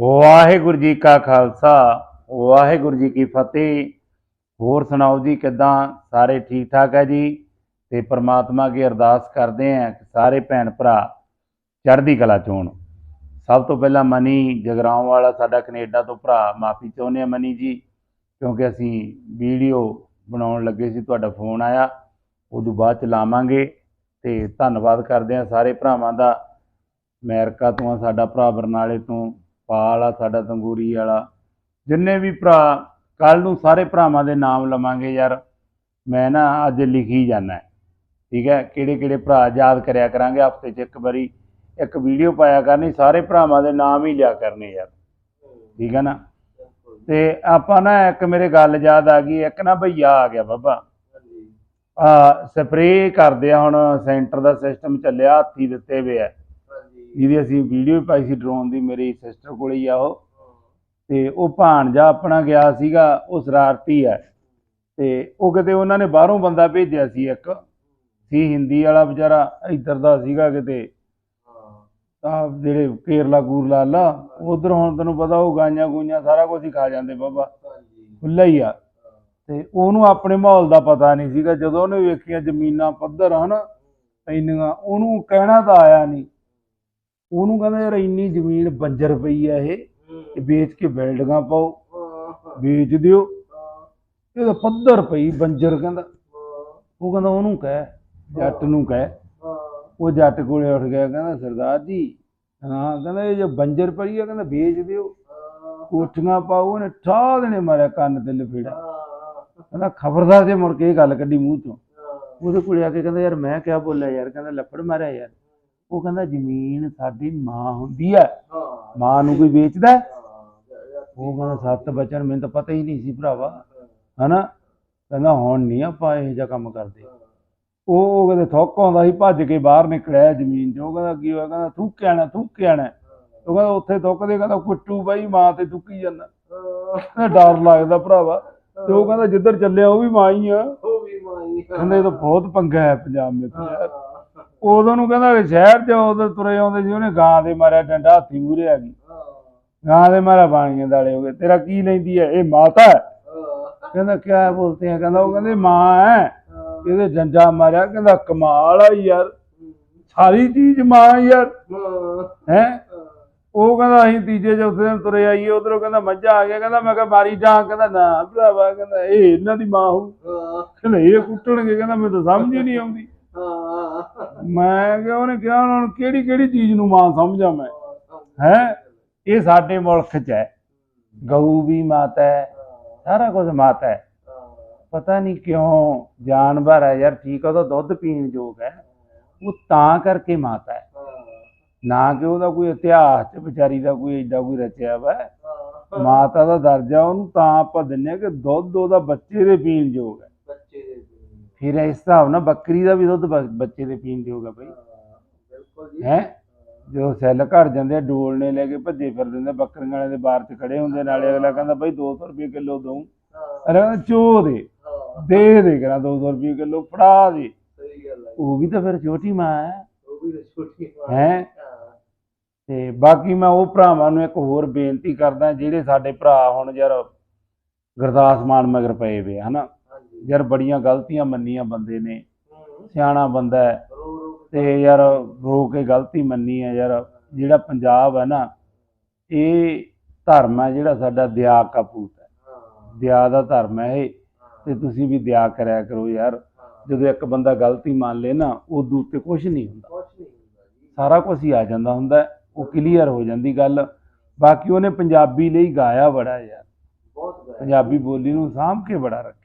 ਵਾਹਿਗੁਰੂ ਜੀ ਕਾ ਖਾਲਸਾ, ਵਾਹਿਗੁਰੂ ਜੀ ਕੀ ਫਤਿਹ। ਹੋਰ ਸੁਣਾਓ ਜੀ, ਕਿਦਾਂ? ਸਾਰੇ ਠੀਕ ਠਾਕ ਹੈ ਜੀ? ਤੇ ਪ੍ਰਮਾਤਮਾ ਅੱਗੇ ਅਰਦਾਸ ਕਰਦੇ ਆਂ ਕਿ ਸਾਰੇ ਭੈਣ ਭਰਾ ਚੜ੍ਹਦੀ ਕਲਾ ਚੋਣ ਸਭ ਤੋਂ ਪਹਿਲਾਂ ਮਨੀ ਜਗਰਾਉਂ ਵਾਲਾ ਸਾਡਾ ਕੈਨੇਡਾ ਤੋਂ ਭਰਾ, ਮਾਫੀ ਚਾਹੁੰਦੇ ਆ ਮਨੀ ਜੀ, ਕਿਉਂਕਿ ਅਸੀਂ ਵੀਡੀਓ ਬਣਾਉਣ ਲੱਗੇ ਸੀ, ਤੁਹਾਡਾ ਫੋਨ ਆਇਆ। ਉਦੋਂ ਬਾਅਦ ਚ ਲਾਵਾਂਗੇ ਤੇ ਧੰਨਵਾਦ ਕਰਦੇ ਆ ਸਾਰੇ ਭਰਾਵਾਂ ਦਾ। ਅਮਰੀਕਾ ਤੋਂ ਆ ਸਾਡਾ ਭਰਾ, ਬਰਨਾਲੇ ਤੋਂ। ਪਾਲ ਆ ਸਾਡਾ ਤੰਗੂਰੀ ਵਾਲਾ। ਜਿੰਨੇ ਵੀ ਭਰਾ ਕੱਲ ਨੂੰ ਸਾਰੇ ਭਰਾਵਾਂ ਦੇ ਨਾਮ ਲਵਾਂਗੇ ਯਾਰ। ਮੈਂ ਨਾ ਅੱਜ ਲਿਖੀ ਜਾਣਾ ਠੀਕ ਹੈ? ਕਿਹੜੇ ਕਿਹੜੇ ਭਰਾ ਯਾਦ ਕਰਿਆ ਕਰਾਂਗੇ ਹਫ਼ਤੇ 'ਚ ਇੱਕ ਵਾਰੀ। ਇੱਕ ਵੀਡੀਓ ਪਾਇਆ ਕਰਨੀ ਸਾਰੇ ਭਰਾਵਾਂ ਦੇ ਨਾਮ ਹੀ ਲਿਆ ਕਰਨੇ ਯਾਰ। ਠੀਕ ਹੈ ਨਾ? ਤੇ ਆਪਾਂ ਨਾ ਇੱਕ ਮੇਰੇ ਗੱਲ ਯਾਦ ਆ ਗਈ ਇੱਕ ਨਾ ਭਈਆ ਆ ਗਿਆ ਬਾਬਾ। ਆ ਸਪਰੇਅ ਕਰਦੇ ਆ ਹੁਣ ਸੈਂਟਰ ਦਾ ਸਿਸਟਮ ਚੱਲਿਆ ਹੱਥੀ ਦਿੱਤੇ ਵੇ ਆ। ਜਿਹਦੀ ਅਸੀਂ ਵੀਡੀਓ ਵੀ ਪਾਈ ਸੀ ਡਰੋਨ ਦੀ, ਮੇਰੀ ਸਿਸਟਰ ਕੋਲ ਹੀ ਆ ਉਹ। ਤੇ ਉਹ ਭਾਣਜਾ ਆਪਣਾ ਗਿਆ ਸੀਗਾ ਉਹ ਸ਼ਰਾਰਤੀ ਹੈ। ਤੇ ਉਹ ਕਿਤੇ ਉਹਨਾਂ ਨੇ ਬਾਹਰੋਂ ਬੰਦਾ ਭੇਜਿਆ ਸੀ ਇੱਕ। ਸੀ ਹਿੰਦੀ ਵਾਲਾ ਵਿਚਾਰਾ, ਇੱਧਰ ਦਾ ਸੀਗਾ ਕਿਤੇ। ਤਾਂ ਜਿਹੜੇ ਕੇਰਲਾ ਕੂਰਲਾ ਲਾ ਉਧਰ ਹੁਣ ਤੈਨੂੰ ਪਤਾ ਉਹ ਗਾਈਆਂ ਗੂਈਆਂ ਸਾਰਾ ਕੁਝ ਹੀ ਖਾ ਜਾਂਦੇ ਬਾਬਾ। ਖੁੱਲਾ ਹੀ ਆ। ਤੇ ਉਹਨੂੰ ਆਪਣੇ ਮਾਹੌਲ ਦਾ ਪਤਾ ਨਹੀਂ ਸੀਗਾ। ਜਦੋਂ ਉਹਨੇ ਵੇਖੀਆਂ ਜ਼ਮੀਨਾਂ ਪੱਧਰ ਹਨ, ਇੰਨੀਆਂ, ਉਹਨੂੰ ਕਹਿਣਾ ਤਾਂ ਆਇਆ ਨਹੀਂ। ਉਹਨੂੰ ਕਹਿੰਦਾ ਯਾਰ ਇੰਨੀ ਜ਼ਮੀਨ ਬੰਜਰ ਪਈ ਆ ਇਹ ਵੇਚ ਕੇ ਬਿਲਡਿੰਗਾਂ ਪਾਓ ਵੇਚ ਦਿਓ। ਇਹ ਤਾਂ ਪੱਧਰ ਪਈ ਬੰਜਰ ਕਹਿੰਦਾ। ਉਹ ਕਹਿੰਦਾ ਉਹਨੂੰ ਕਹਿ ਜੱਟ ਨੂੰ ਕਹਿ। ਉਹ ਜੱਟ ਕੋਲੇ ਉੱਠ ਗਿਆ ਕਹਿੰਦਾ ਸਰਦਾਰ ਜੀ ਹਾਂ ਕਹਿੰਦਾ ਇਹ ਜੋ ਬੰਜਰ ਪਈ ਆ ਕਹਿੰਦਾ ਵੇਚ ਦਿਓ। ਕੋਠੀਆਂ ਪਾਓ ਉਹਨੇ ਠਾ ਦੇਣੇ ਮਾਰਿਆ ਕੰਨ ਤੇ ਲਪੇੜਾ ਕਹਿੰਦਾ ਖਬਰਦਾਰ ਜੇ ਮੁੜ ਕੇ ਇਹ ਗੱਲ ਕੱਢੀ ਮੂੰਹ ਚੋਂ। ਉਹਦੇ ਕੋਲੇ ਆ ਕੇ ਕਹਿੰਦਾ ਯਾਰ ਮੈਂ ਕਿਆ ਬੋਲਿਆ ਯਾਰ? ਕਹਿੰਦਾ ਲੱਫੜ ਮਾਰਿਆ ਯਾਰ। ਉਹ ਕਹਿੰਦਾ ਜ਼ਮੀਨ ਸਾਡੀ ਮਾਂ ਹੁੰਦੀ ਹੈ। ਮਾਂ ਨੂੰ ਕੋਈ ਵੇਚਦਾ ਹੈ? ਉਹ ਕਹਿੰਦਾ ਸੱਤ ਬਚਨ ਮੈਨੂੰ ਤਾਂ ਪਤਾ ਹੀ ਨਹੀਂ ਸੀ ਭਰਾਵਾ। ਹਨਾ? ਕਹਿੰਦਾ ਹੁਣ ਨਹੀਂ ਆਪਾਂ ਇਹੋ ਜਿਹਾ ਕੰਮ ਕਰਦੇ। ਉਹ ਉਹ ਕਹਿੰਦੇ ਥੁੱਕ ਆਉਂਦਾ ਸੀ ਭੱਜ ਕੇ ਬਾਹਰ ਨਿਕਲਿਆ ਜ਼ਮੀਨ 'ਚੋਂ। ਉਹ ਕਹਿੰਦਾ ਕੀ ਹੋਇਆ? ਕਹਿੰਦਾ ਥੁੱਕ ਆਣਾ ਥੁੱਕ ਆਣਾ ਉਹ ਕਹਿੰਦਾ ਉੱਥੇ ਥੁੱਕਦੇ ਕਹਿੰਦਾ ਕੁੱਟੂ ਬਾਈ ਮਾਂ ਤੇ ਥੁੱਕੀ ਜਾਂਦਾ। ਕਹਿੰਦਾ ਡਰ ਲੱਗਦਾ ਭਰਾਵਾ। ਤੇ ਉਹ ਕਹਿੰਦਾ ਜਿੱਧਰ ਚੱਲਿਆ ਉਹ ਵੀ ਮਾਂ ਹੀ ਆ। ਕਹਿੰਦਾ ਇਹ ਤਾਂ ਬਹੁਤ ਪੰਗਾ ਹੈ ਪੰਜਾਬ ਵਿੱਚ। ਯਾਰ ਉਦੋਂ ਨੂੰ ਕਹਿੰਦਾ ਕਿ ਸ਼ਹਿਰ 'ਚ ਉਦੋਂ ਤੁਰੇ ਆਉਂਦੇ ਸੀ ਉਹਨੇ ਗਾਂ ਦੇ ਮਾਰਿਆ ਡੰਡਾ ਹੱਥੀ ਮੂਰੇ ਆ ਗਈ। ਗਾਂ ਦੇ ਮਾਰਿਆ ਬਾਣੀਆਂ ਦਾਲੇ ਹੋ ਗਏ। ਤੇਰਾ ਕੀ ਲੈਂਦੀ ਹੈ ਇਹ ਮਾਤਾ ਹੈ। ਕਹਿੰਦਾ ਕਿਆ ਬੋਲਤੇ ਹੈ ਕਹਿੰਦਾ ਉਹ ਕਹਿੰਦੇ ਮਾਂ ਹੈ। ਇਹਦੇ ਜੰਜਾ ਮਾਰਿਆ। ਕਹਿੰਦਾ ਕਮਾਲ ਆ ਯਾਰ। ਸਾਰੀ ਚੀਜ਼ ਮਾਂ ਯਾਰ। ਹੈ। ਉਹ ਕਹਿੰਦਾ ਅਸੀਂ ਤੀਜੇ ਚੌਥੇ ਦਿਨ ਤੁਰੇ ਆਈਏ। ਉਧਰੋਂ ਕਹਿੰਦਾ ਮੱਝਾਂ ਆ ਗਿਆ ਕਹਿੰਦਾ ਮੈਂ ਕਿਹਾ ਮਾਰੀ ਡਾਂਗ। ਕਹਿੰਦਾ ਨਾ ਭਰਾਵਾ। ਕਹਿੰਦਾ ਇਹ ਇਹਨਾਂ ਦੀ ਮਾਂ ਹੋਊ। ਕਹਿੰਦਾ ਇਹ ਕੁੱਟਣਗੇ। ਕਹਿੰਦਾ ਮੈਨੂੰ ਤਾਂ ਸਮਝ ਹੀ ਨਹੀਂ ਆਉਂਦੀ। ਮੈਂ ਕਿਹਾ ਉਹਨੇ ਕਿਹਾ ਉਹਨਾਂ ਨੂੰ ਕਿਹੜੀ ਕਿਹੜੀ ਚੀਜ਼ ਨੂੰ ਮਾਂ ਸਮਝਾਂ ਮੈਂ? ਹੈ? ਇਹ ਸਾਡੇ ਮੁਲਕ 'ਚ ਹੈ। ਗਊ ਵੀ ਮਾਤਾ ਹੈ। ਸਾਰਾ ਕੁਝ ਮਾਤਾ ਹੈ। ਪਤਾ ਨਹੀਂ ਕਿਉਂ ਜਾਨਵਰ ਹੈ ਯਾਰ ਠੀਕ ਉਹਦਾ ਦੁੱਧ ਪੀਣ ਯੋਗ ਹੈ। ਉਹ ਤਾਂ ਕਰਕੇ ਮਾਤਾ ਹੈ। ਨਾ ਕਿ ਉਹਦਾ ਕੋਈ ਇਤਿਹਾਸ ਚ ਵਿਚਾਰੀ ਦਾ ਕੋਈ ਏਡਾ ਕੋਈ ਰਚਿਆ ਵਾ। ਮਾਤਾ ਦਾ ਦਰਜਾ ਉਹਨੂੰ ਤਾਂ ਆਪਾਂ ਦਿੰਨੇ ਕਿ ਦੁੱਧ ਉਹਦਾ ਬੱਚੇ ਦੇ ਪੀਣ ਯੋਗ ਹੈ। ਫਿਰ ਇਸ ਹਿਸਾਬ ਨਾਲ ਬੱਕਰੀ ਦਾ ਵੀ ਦੁੱਧ ਬ- ਬੱਚੇ ਦੇ ਪੀਣ ਯੋਗ ਹੈ ਬਈ। ਹੈ? ਜੋ ਸੈੱਲ ਘੜ ਜਾਂਦੇ ਆ ਡੋਲਣੇ ਲੈ ਕੇ ਭੱਜੇ ਫਿਰਦੇ ਨੇ ਬੱਕਰੀਆਂ ਵਾਲੇ ਦੇ ਬਾਰ 'ਚ ਖੜੇ ਹੁੰਦੇ ਨਾਲੇ ਅਗਲਾ ਕਹਿੰਦਾ ਬਈ 200 ਰੁਪਏ ਕਿਲੋ ਦਊਂ। ਅਰੇ ਕਹਿੰਦਾ ਚੋ ਦੇ ਦੇ ਦੇ ਕਰਾਂ 200 ਰੁਪਏ ਕਿਲੋ ਫੜਾ ਦੇ। ਉਹ ਵੀ ਤਾਂ ਫਿਰ ਛੋਟੀ ਮਾਂ ਹੈ। ਹੈ? ਤੇ ਬਾਕੀ ਮੈਂ ਉਹ ਭਰਾਵਾਂ ਨੂੰ ਇੱਕ ਹੋਰ ਬੇਨਤੀ ਕਰਦਾ ਜਿਹੜੇ ਸਾਡੇ ਭਰਾ ਹੁਣ ਯਾਰ ਗੁਰਦਾਸ ਮਾਨ ਮਗਰ ਪਏ ਵੇ ਆ, ਹਨਾ? ਯਾਰ ਬੜੀਆਂ ਗਲਤੀਆਂ ਮੰਨੀਆਂ ਬੰਦੇ ਨੇ। ਸਿਆਣਾ ਬੰਦਾ ਹੈ। ਤੇ ਯਾਰ ਰੋ ਕੇ ਗਲਤੀ ਮੰਨੀ ਹੈ ਯਾਰ। ਜਿਹੜਾ ਪੰਜਾਬ ਹੈ ਨਾ, ਇਹ ਧਰਮ ਹੈ ਜਿਹੜਾ ਸਾਡਾ ਦਿਆ ਕਪੂਤ ਹੈ। ਦਿਆ ਦਾ ਧਰਮ ਹੈ ਇਹ। ਤੇ ਤੁਸੀਂ ਵੀ ਦਿਆ ਕਰਿਆ ਕਰੋ ਯਾਰ। ਜਦੋਂ ਇੱਕ ਬੰਦਾ ਗਲਤੀ ਮੰਨ ਲੇ ਨਾ ਉਦੋਂ ਉੱਤੇ ਕੁਝ ਨਹੀਂ ਹੁੰਦਾ। ਸਾਰਾ ਕੁਝ ਹੀ ਆ ਜਾਂਦਾ ਹੁੰਦਾ ਉਹ ਕਲੀਅਰ ਹੋ ਜਾਂਦੀ ਗੱਲ। ਬਾਕੀ ਉਹਨੇ ਪੰਜਾਬੀ ਲਈ ਗਾਇਆ ਬੜਾ ਯਾਰ। ਪੰਜਾਬੀ ਬੋਲੀ ਨੂੰ ਸਾਂਭ ਕੇ ਬੜਾ ਰੱਖਿਆ।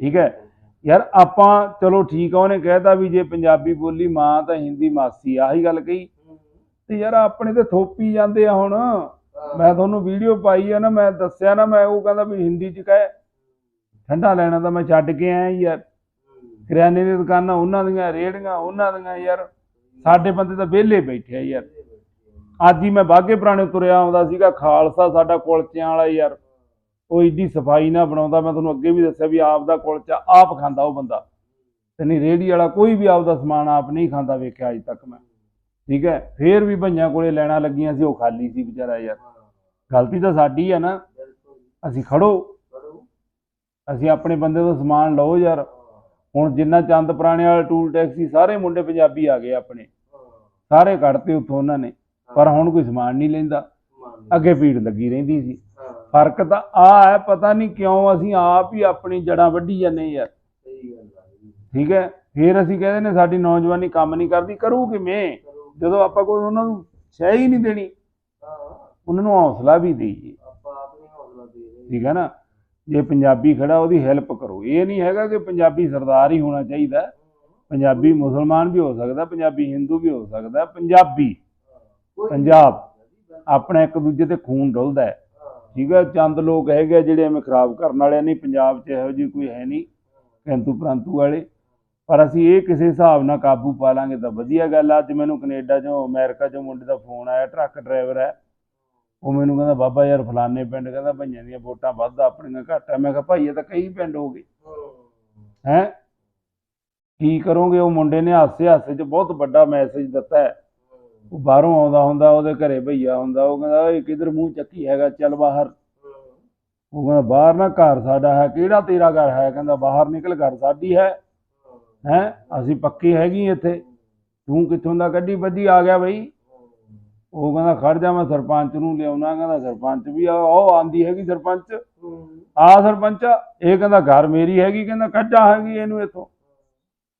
ਠੀਕ ਹੈ? ਯਾਰ ਆਪਾਂ, ਚਲੋ ਠੀਕ ਆ, ਉਹਨੇ ਕਹਿਤਾ ਵੀ ਜੇ ਪੰਜਾਬੀ ਬੋਲੀ ਮਾਂ ਤਾਂ ਹਿੰਦੀ ਮਾਸੀ, ਆਹੀ ਗੱਲ ਕਹੀ। ਤੇ ਯਾਰ ਆਪਣੇ ਤੇ ਥੋਪੀ ਜਾਂਦੇ ਆ ਹੁਣ। ਮੈਂ ਤੁਹਾਨੂੰ ਵੀਡੀਓ ਪਾਈ ਆ ਨਾ, ਮੈਂ ਦੱਸਿਆ ਨਾ, ਮੈਂ ਉਹ ਕਹਿੰਦਾ ਵੀ ਹਿੰਦੀ ਚ ਕਹੇ, ਠੰਡਾ ਲੈਣਾ ਤਾਂ ਮੈਂ ਛੱਡ ਕੇ ਆਇਆ ਯਾਰ। ਕਰਿਆਨੇ ਦੀ ਦੁਕਾਨਾਂ, ਉਹਨਾਂ ਦੀਆਂ ਰੇੜੀਆਂ ਉਹਨਾਂ ਦੀਆਂ ਯਾਰ। ਸਾਡੇ ਬੰਦੇ ਤਾਂ ਵਿਹਲੇ ਬੈਠੇ ਆ ਯਾਰ। ਅੱਜ ਹੀ ਮੈਂ ਬਾਗੇ ਪੁਰਾਣੇ ਤੁਰਿਆ ਆਉਂਦਾ ਸੀਗਾ, ਖਾਲਸਾ ਸਾਡਾ ਕੁਲਚਿਆਂ ਵਾਲਾ ਯਾਰ। ਉਹ ਏਡੀ ਸਫ਼ਾਈ ਨਾ ਬਣਾਉਂਦਾ, ਮੈਂ ਤੁਹਾਨੂੰ ਅੱਗੇ ਵੀ ਦੱਸਿਆ ਵੀ ਆਪ ਦਾ ਕੁਲਚਾ ਆਪ ਖਾਂਦਾ ਉਹ ਬੰਦਾ। ਤੇ ਨਹੀਂ ਰੇੜੀ ਵਾਲਾ ਕੋਈ ਵੀ ਆਪ ਦਾ ਸਮਾਨ ਆਪ ਨਹੀਂ ਖਾਂਦਾ ਵੇਖਿਆ ਅਜ ਤੱਕ ਮੈਂ। ਠੀਕ ਹੈ? ਫੇਰ ਵੀ ਭਈਆਂ ਕੋਲੇ ਲੈਣਾ ਲੱਗੀਆਂ ਸੀ, ਉਹ ਖਾਲੀ ਸੀ ਵਿਚਾਰਾ ਯਾਰ। ਗਲਤੀ ਤਾਂ ਸਾਡੀ ਆ ਨਾ। ਅਸੀਂ ਖੜੋ। ਅਸੀਂ ਆਪਣੇ ਬੰਦੇ ਤੋਂ ਸਮਾਨ ਲਓ ਯਾਰ। ਹੁਣ ਜਿੰਨਾ ਚੰਦ ਪੁਰਾਣੇ ਵਾਲਾ ਟੂਲ ਟੈਕਸੀ ਸਾਰੇ ਮੁੰਡੇ ਪੰਜਾਬੀ ਆ ਗਏ ਆਪਣੇ। ਸਾਰੇ ਕੱਢਤੇ ਉੱਥੋਂ ਉਹਨਾਂ ਨੇ। ਪਰ ਹੁਣ ਕੋਈ ਸਮਾਨ ਨਹੀਂ ਲੈਂਦਾ। ਅੱਗੇ ਭੀੜ ਲੱਗੀ ਰਹਿੰਦੀ ਸੀ। ਫ਼ਰਕ ਤਾਂ ਆ ਹੈ ਪਤਾ ਨਹੀਂ ਕਿਉਂ ਅਸੀਂ ਆਪ ਹੀ ਆਪਣੀ ਜੜਾਂ ਵੱਢੀ ਜਾਂਦੇ ਯਾਰ। ਸਹੀ ਠੀਕ ਹੈ ਫਿਰ ਅਸੀਂ ਕਹਿੰਦੇ ਨੇ ਸਾਡੀ ਨੌਜਵਾਨੀ ਕੰਮ ਨਹੀਂ ਕਰਦੀ ਕਰੂ ਕਿਵੇਂ? ਜਦੋਂ ਆਪਾਂ ਕੋਈ ਉਹਨਾਂ ਨੂੰ ਸ਼ੈ ਹੀ ਨਹੀਂ ਦੇਣੀ ਉਹਨਾਂ ਨੂੰ ਹੌਸਲਾ ਵੀ ਦੇਈਏ। ਠੀਕ ਹੈ ਨਾ? ਜੇ ਪੰਜਾਬੀ ਖੜਾ ਉਹਦੀ ਹੈਲਪ ਕਰੋ। ਇਹ ਨਹੀਂ ਹੈਗਾ ਕਿ ਪੰਜਾਬੀ ਸਰਦਾਰ ਹੀ ਹੋਣਾ ਚਾਹੀਦਾ। ਪੰਜਾਬੀ ਮੁਸਲਮਾਨ ਵੀ ਹੋ ਸਕਦਾ ਪੰਜਾਬੀ ਹਿੰਦੂ ਵੀ ਹੋ ਸਕਦਾ ਪੰਜਾਬੀ। ਪੰਜਾਬ ਆਪਣਾ ਇੱਕ ਦੂਜੇ ਤੇ ਖੂਨ ਡੁੱਲਦਾ ਹੈ। ਠੀਕ ਹੈ, ਚੰਦ ਲੋਕ ਹੈਗੇ ਆ ਜਿਹੜੇ ਐਵੇਂ ਖਰਾਬ ਕਰਨ ਵਾਲੇ ਨਹੀਂ, ਪੰਜਾਬ 'ਚ ਇਹੋ ਜਿਹੀ ਕੋਈ ਹੈ ਨਹੀਂ, ਕਿੰਤੂ ਪ੍ਰੰਤੂ ਵਾਲੇ। ਪਰ ਅਸੀਂ ਇਹ ਕਿਸੇ ਹਿਸਾਬ ਨਾਲ ਕਾਬੂ ਪਾ ਲਾਂਗੇ ਤਾਂ ਵਧੀਆ ਗੱਲ ਆ। ਅੱਜ ਮੈਨੂੰ ਕੈਨੇਡਾ 'ਚੋਂ, ਅਮਰੀਕਾ 'ਚੋਂ ਮੁੰਡੇ ਦਾ ਫੋਨ ਆਇਆ, ਟਰੱਕ ਡਰਾਈਵਰ ਹੈ। ਉਹ ਮੈਨੂੰ ਕਹਿੰਦਾ, ਬਾਬਾ ਯਾਰ, ਫਲਾਣੇ ਪਿੰਡ ਕਹਿੰਦਾ, ਭਈਆਂ ਦੀਆਂ ਵੋਟਾਂ ਵੱਧ ਆਪਣੀਆਂ ਘੱਟ ਆ। ਮੈਂ ਕਿਹਾ, ਭਾਈ, ਇਹ ਤਾਂ ਕਈ ਪਿੰਡ ਹੋ ਗਏ। ਹੈ? ਕੀ ਕਰੋਗੇ? ਉਹ ਮੁੰਡੇ ਨੇ ਹਾਸੇ ਹਾਸੇ 'ਚ ਬਹੁਤ ਵੱਡਾ ਮੈਸੇਜ ਦਿੱਤਾ ਹੈ। ਉਹ ਬਾਹਰੋਂ ਆਉਂਦਾ ਹੁੰਦਾ ਉਹਦੇ ਘਰੇ ਭਈਆ ਹੁੰਦਾ ਉਹ ਕਹਿੰਦਾ ਓਏ ਕਿਧਰ ਮੂੰਹ ਚੱਕੀ ਹੈਗਾ ਚੱਲ ਬਾਹਰ। ਉਹ ਕਹਿੰਦਾ ਬਾਹਰ ਨਾ ਘਰ ਸਾਡਾ ਹੈ ਕਿਹੜਾ ਤੇਰਾ ਘਰ ਹੈ? ਕਹਿੰਦਾ ਬਾਹਰ ਨਿਕਲ ਘਰ ਸਾਡੀ ਹੈ ਹੈ? ਅਸੀਂ ਪੱਕੀ ਹੈਗੀ ਇੱਥੇ। ਤੂੰ ਕਿੱਥੋਂ ਦਾ ਗੱਡੀ ਵੱਡੀ ਆ ਗਿਆ ਬਈ? ਉਹ ਕਹਿੰਦਾ ਖੜ ਜਾ ਮੈਂ ਸਰਪੰਚ ਨੂੰ ਲਿਆਉਣਾ। ਕਹਿੰਦਾ ਸਰਪੰਚ ਵੀ ਆ ਉਹ ਆਂਦੀ ਹੈਗੀ ਸਰਪੰਚ। ਆ ਸਰਪੰਚ ਇਹ ਕਹਿੰਦਾ ਘਰ ਮੇਰੀ ਹੈਗੀ ਕਹਿੰਦਾ ਕੱਢਾ ਹੈਗੀ ਇਹਨੂੰ ਇੱਥੋਂ।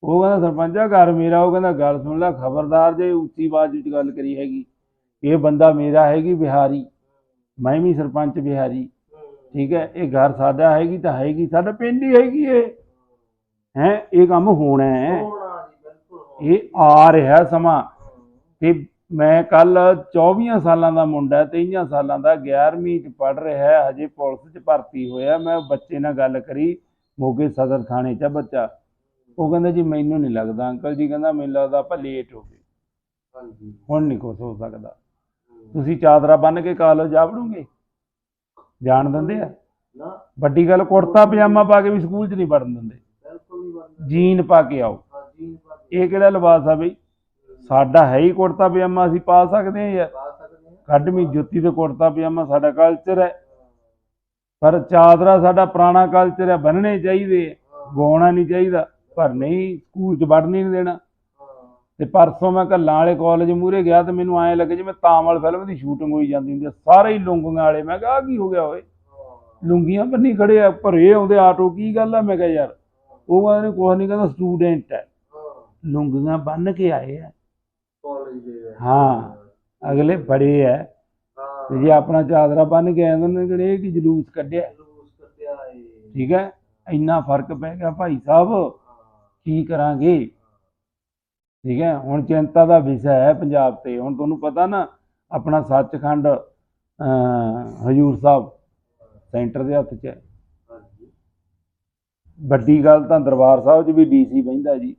ਉਹ ਕਹਿੰਦਾ, ਸਰਪੰਚਾ, ਘਰ ਮੇਰਾ। ਉਹ ਕਹਿੰਦਾ, ਗੱਲ ਸੁਣ ਲੈ, ਖਬਰਦਾਰ ਜੇ ਉੱਚੀ ਆਵਾਜ਼ ਵਿੱਚ ਗੱਲ ਕਰੀ ਹੈਗੀ, ਇਹ ਬੰਦਾ ਮੇਰਾ ਹੈਗੀ ਬਿਹਾਰੀ। ਮੈਂ ਵੀ ਸਰਪੰਚ ਬਿਹਾਰੀ, ਠੀਕ ਹੈ? ਇਹ ਘਰ ਸਾਡਾ ਹੈਗੀ ਤਾਂ ਹੈਗੀ, ਸਾਡਾ ਪਿੰਡ ਹੀ ਹੈਗੀ ਇਹ। ਹੈ? ਇਹ ਕੰਮ ਹੋਣਾ ਹੈ। ਇਹ ਆ ਰਿਹਾ ਸਮਾਂ। ਤੇ ਮੈਂ ਕੱਲ 24 ਸਾਲਾਂ ਦਾ ਮੁੰਡਾ 23 ਸਾਲਾਂ ਦਾ 11ਵੀਂ ਚ ਪੜ ਰਿਹਾ ਹਜੇ ਪੁਲਿਸ ਚ ਭਰਤੀ ਹੋਇਆ। ਮੈਂ ਬੱਚੇ ਨਾਲ ਗੱਲ ਕਰੀ। ਮੋਗੇ ਸਦਰ ਥਾਣੇ ਚ ਬੱਚਾ। ਉਹ ਕਹਿੰਦਾ ਜੀ ਮੈਨੂੰ ਨਹੀਂ ਲੱਗਦਾ ਅੰਕਲ ਜੀ ਕਹਿੰਦਾ ਮੈਨੂੰ ਲੱਗਦਾ ਆਪਾਂ ਲੇਟ ਹੋ ਗਏ। ਹਾਂਜੀ। ਹੁਣ ਨਹੀਂ ਕੁਛ ਹੋ ਸਕਦਾ। ਤੁਸੀਂ ਚਾਦਰਾ ਬੰਨ ਕੇ ਕਾਲਜ ਜਾ ਵੜੋਗੇ? ਜਾਣ ਦਿੰਦੇ ਆ? ਨਾ। ਵੱਡੀ ਗੱਲ ਕੁੜਤਾ ਪਜਾਮਾ ਪਾ ਕੇ ਵੀ ਸਕੂਲ 'ਚ ਨਹੀਂ ਵੜਨ ਦਿੰਦੇ। ਬਿਲਕੁਲ ਨਹੀਂ ਬਣਦਾ ਜੀਨ ਪਾ ਕੇ ਆਓ। ਪਾ ਇਹ ਕਿਹੜਾ ਲਿਬਾਸ ਆ ਬਈ? ਸਾਡਾ ਹੈ ਹੀ ਕੁੜਤਾ ਪਜਾਮਾ ਅਸੀਂ ਪਾ ਸਕਦੇ ਹਾਂ ਯਾਰ। ਸਕਦੇ ਹਾਂ। ਕੱਢਵੀਂ ਜੁੱਤੀ ਤੇ ਕੁੜਤਾ ਪਜਾਮਾ ਸਾਡਾ ਕਲਚਰ ਹੈ। ਪਰ ਚਾਦਰਾ ਸਾਡਾ ਪੁਰਾਣਾ ਕਲਚਰ ਹੈ ਬੰਨਣੇ ਚਾਹੀਦੇ ਹੈ, ਗਾਉਣਾ ਨਹੀਂ ਚਾਹੀਦਾ। ਪਰ ਨਹੀਂ ਸਕੂਲ 'ਚ ਵੜਨ ਨਹੀਂ ਦੇਣਾ। ਤੇ ਪਰਸੋਂ ਮੈਂ ਕੱਲਾਂ ਵਾਲੇ ਕਾਲਜ ਮੂਹਰੇ ਗਿਆ ਤੇ ਮੈਨੂੰ ਐਂ ਲੱਗੇ ਜਿਵੇਂ ਤਾਮਲ ਫਿਲਮ ਦੀ ਸ਼ੂਟਿੰਗ ਹੋਈ ਜਾਂਦੀ ਹੁੰਦੀ ਆ। ਸਾਰੇ ਹੀ ਲੁੰਗੀਆਂ ਵਾਲੇ ਮੈਂ ਕਿਹਾ ਕੀ ਹੋ ਗਿਆ ਓਏ? ਲੁੰਗੀਆਂ ਬੰਨੀ ਖੜੇ ਆ ਭਰੇ ਆਉਂਦੇ ਆਟੋ ਕੀ ਗੱਲ ਆ? ਮੈਂ ਕਿਹਾ ਯਾਰ ਉਹ ਕਹਿੰਦੇ ਕੁਛ ਨਹੀਂ ਕਹਿੰਦਾ ਸਟੂਡੈਂਟ ਹੈ। ਲੁੰਗੀਆਂ ਬੰਨ ਕੇ ਆਏ ਆ। ਹਾਂ ਅਗਲੇ ਬੜੇ ਐ ਹਾਂ। ਤੇ ਜੇ ਆਪਣਾ ਚਾਦਰਾ ਬੰਨ ਕੇ ਆਏ ਉਹਨੇ ਕਿਹੜੇ ਇਹ ਕੀ ਜਲੂਸ ਕੱਢਿਆ? ਜਲੂਸ ਕੱਢਿਆ ਏ। ਠੀਕ ਹੈ ਇੰਨਾ ਫ਼ਰਕ ਪੈ ਗਿਆ ਭਾਈ ਸਾਹਿਬ। ਕੀ ਕਰਾਂਗੇ? ਠੀਕ ਹੈ ਹੁਣ ਚਿੰਤਾ ਦਾ ਵਿਸ਼ਾ ਹੈ ਪੰਜਾਬ ਤੇ। ਹੁਣ ਤੁਹਾਨੂੰ ਪਤਾ ਨਾ ਆਪਣਾ ਸੱਚਖੰਡ ਹਜੂਰ ਸਾਹਿਬ ਸੈਂਟਰ ਦੇ ਹੱਥ 'ਚ ਹੈ। ਵੱਡੀ ਗੱਲ ਤਾਂ ਦਰਬਾਰ ਸਾਹਿਬ 'ਚ ਵੀ ਡੀਸੀ ਬਹਿੰਦਾ ਜੀ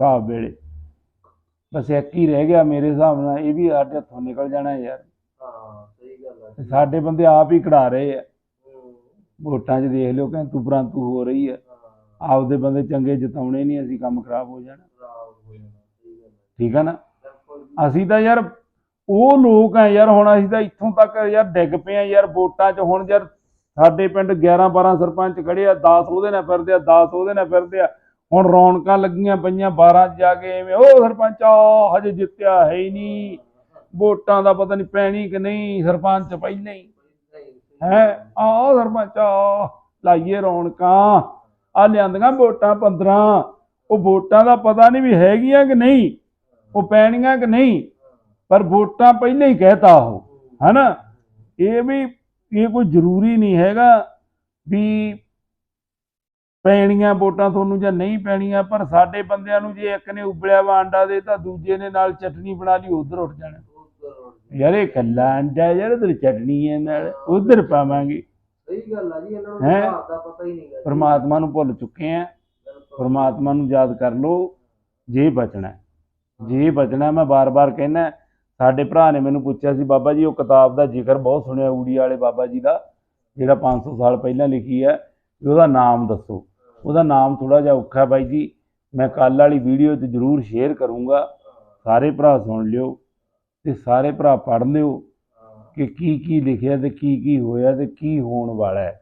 ਸਾਹਿਬ ਵੇਲੇ। ਬਸ ਇੱਕ ਹੀ ਰਹਿ ਗਿਆ ਮੇਰੇ ਹਿਸਾਬ ਨਾਲ ਇਹ ਵੀ ਸਾਡੇ ਹੱਥੋਂ ਨਿਕਲ ਜਾਣਾ ਯਾਰ। ਹਾਂ ਸਹੀ ਗੱਲ ਹੈ। ਤੇ ਸਾਡੇ ਬੰਦੇ ਆਪ ਹੀ ਕਢਾ ਰਹੇ ਆ। ਵੋਟਾਂ 'ਚ ਦੇਖ ਲਿਓ ਕਿ ਤੂੰ ਪਰੰਤੂ ਹੋ ਰਹੀ ਹਾਂ। ਆਪਦੇ ਬੰਦੇ ਚੰਗੇ ਜਿਤਾਉਣੇ ਨਹੀਂ, ਅਸੀਂ ਕੰਮ ਖਰਾਬ ਹੋ ਜਾਣਾ। ਠੀਕ ਆ ਨਾ? ਅਸੀਂ ਤਾਂ ਯਾਰ, ਉਹ ਲੋਕ ਆ ਯਾਰ, ਹੁਣ ਅਸੀਂ ਤਾਂ ਇੱਥੋਂ ਤੱਕ ਯਾਰ ਡਿੱਗ ਪਏ ਆ ਯਾਰ ਵੋਟਾਂ 'ਚ। ਹੁਣ ਯਾਰ ਸਾਡੇ ਪਿੰਡ 11 12 ਸਰਪੰਚ ਖੜੇ ਆ 10 ਉਹਦੇ ਨਾਲ ਫਿਰਦੇ ਆ 10 ਉਹਦੇ ਨਾਲ ਫਿਰਦੇ ਆ। ਹੁਣ ਰੌਣਕਾਂ ਲੱਗੀਆਂ ਪਈਆਂ 12 'ਚ ਜਾ ਕੇ ਐਵੇਂ ਉਹ ਸਰਪੰਚ, ਆ ਹਜੇ ਜਿੱਤਿਆ ਹੈ ਹੀ ਨਹੀਂ। ਵੋਟਾਂ ਦਾ ਪਤਾ ਨਹੀਂ ਪੈਣੀ ਕਿ ਨਹੀਂ, ਸਰਪੰਚ ਪਹਿਲਾਂ ਹੀ। ਨਹੀਂ ਹੈ ਆ ਸਰਪੰਚ, ਆ, ਲਾਈਏ ਰੌਣਕਾਂ। ਆ ਲਿਆਂਦੀਆਂ ਵੋਟਾਂ 15 ਉਹ ਵੋਟਾਂ ਦਾ ਪਤਾ ਨਹੀਂ ਵੀ ਹੈਗੀਆਂ ਕਿ ਨਹੀਂ, ਉਹ ਪੈਣੀਆਂ ਕਿ ਨਹੀਂ, ਪਰ ਵੋਟਾਂ ਪਹਿਲਾਂ ਹੀ ਕਹਿਤਾ ਉਹ, ਹਨਾ? ਇਹ ਵੀ, ਇਹ ਕੋਈ ਜ਼ਰੂਰੀ ਨਹੀਂ ਹੈਗਾ ਵੀ ਪੈਣੀਆਂ ਵੋਟਾਂ ਤੁਹਾਨੂੰ ਜਾਂ ਨਹੀਂ ਪੈਣੀਆਂ, ਪਰ ਸਾਡੇ ਬੰਦਿਆਂ ਨੂੰ ਜੇ ਇੱਕ ਨੇ ਉਬਲਿਆ ਵਾ ਆਂਡਾ ਦੇ ਤਾਂ ਦੂਜੇ ਨੇ ਨਾਲ ਚਟਨੀ ਬਣਾ ਲਈ, ਉਧਰ ਉੱਠ ਜਾਣਾ। ਯਾਰ ਇਹ ਕੱਲਾ ਅੰਡਾ ਯਾਰ, ਉਧਰ ਚਟਨੀ ਹੈ ਨਾਲ, ਉਧਰ ਪਾਵਾਂਗੇ। ਸਹੀ ਗੱਲ ਆ ਜੀ ਇਹਨਾਂ ਨੂੰ ਹੈਂ? ਹਿਸਾਬ ਦਾ ਪਤਾ ਹੀ ਨਹੀਂ ਗਾ ਜੀ। ਪਰਮਾਤਮਾ ਨੂੰ ਭੁੱਲ ਚੁੱਕੇ ਆ ਬਿਲਕੁਲ। ਪਰਮਾਤਮਾ ਨੂੰ ਯਾਦ ਕਰ ਲਓ ਜੇ ਬਚਣਾ ਹੈ। ਜੇ ਬਚਣਾ ਮੈਂ ਬਾਰ-ਬਾਰ ਕਹਿੰਦਾ ਸਾਡੇ ਭਰਾ ਨੇ ਮੈਨੂੰ ਪੁੱਛਿਆ ਸੀ ਬਾਬਾ ਜੀ ਉਹ ਕਿਤਾਬ ਦਾ ਜ਼ਿਕਰ ਬਹੁਤ ਸੁਣਿਆ ਊੜੀ ਵਾਲੇ ਬਾਬਾ ਜੀ ਦਾ ਜਿਹੜਾ 500 ਸਾਲ ਪਹਿਲਾਂ ਲਿਖੀ ਹੈ ਵੀ ਉਹਦਾ ਨਾਮ ਦੱਸੋ ਉਹਦਾ ਨਾਮ ਥੋੜਾ ਜਿਹਾ ਔਖਾ ਬਾਈ ਜੀ ਮੈਂ ਕੱਲ ਵਾਲੀ ਵੀਡੀਓ 'ਚ ਜ਼ਰੂਰ ਸ਼ੇਅਰ ਕਰੂੰਗਾ ਸਾਰੇ ਭਰਾ ਸੁਣ ਲਿਓ ਤੇ ਸਾਰੇ ਭਰਾ ਪੜ੍ਹ ਲਿਓ ਕਿ ਕੀ ਕੀ ਲਿਖਿਆ ਤੇ ਕੀ ਕੀ ਹੋਇਆ ਤੇ ਕੀ ਹੋਣ ਵਾਲਾ ਹੈ।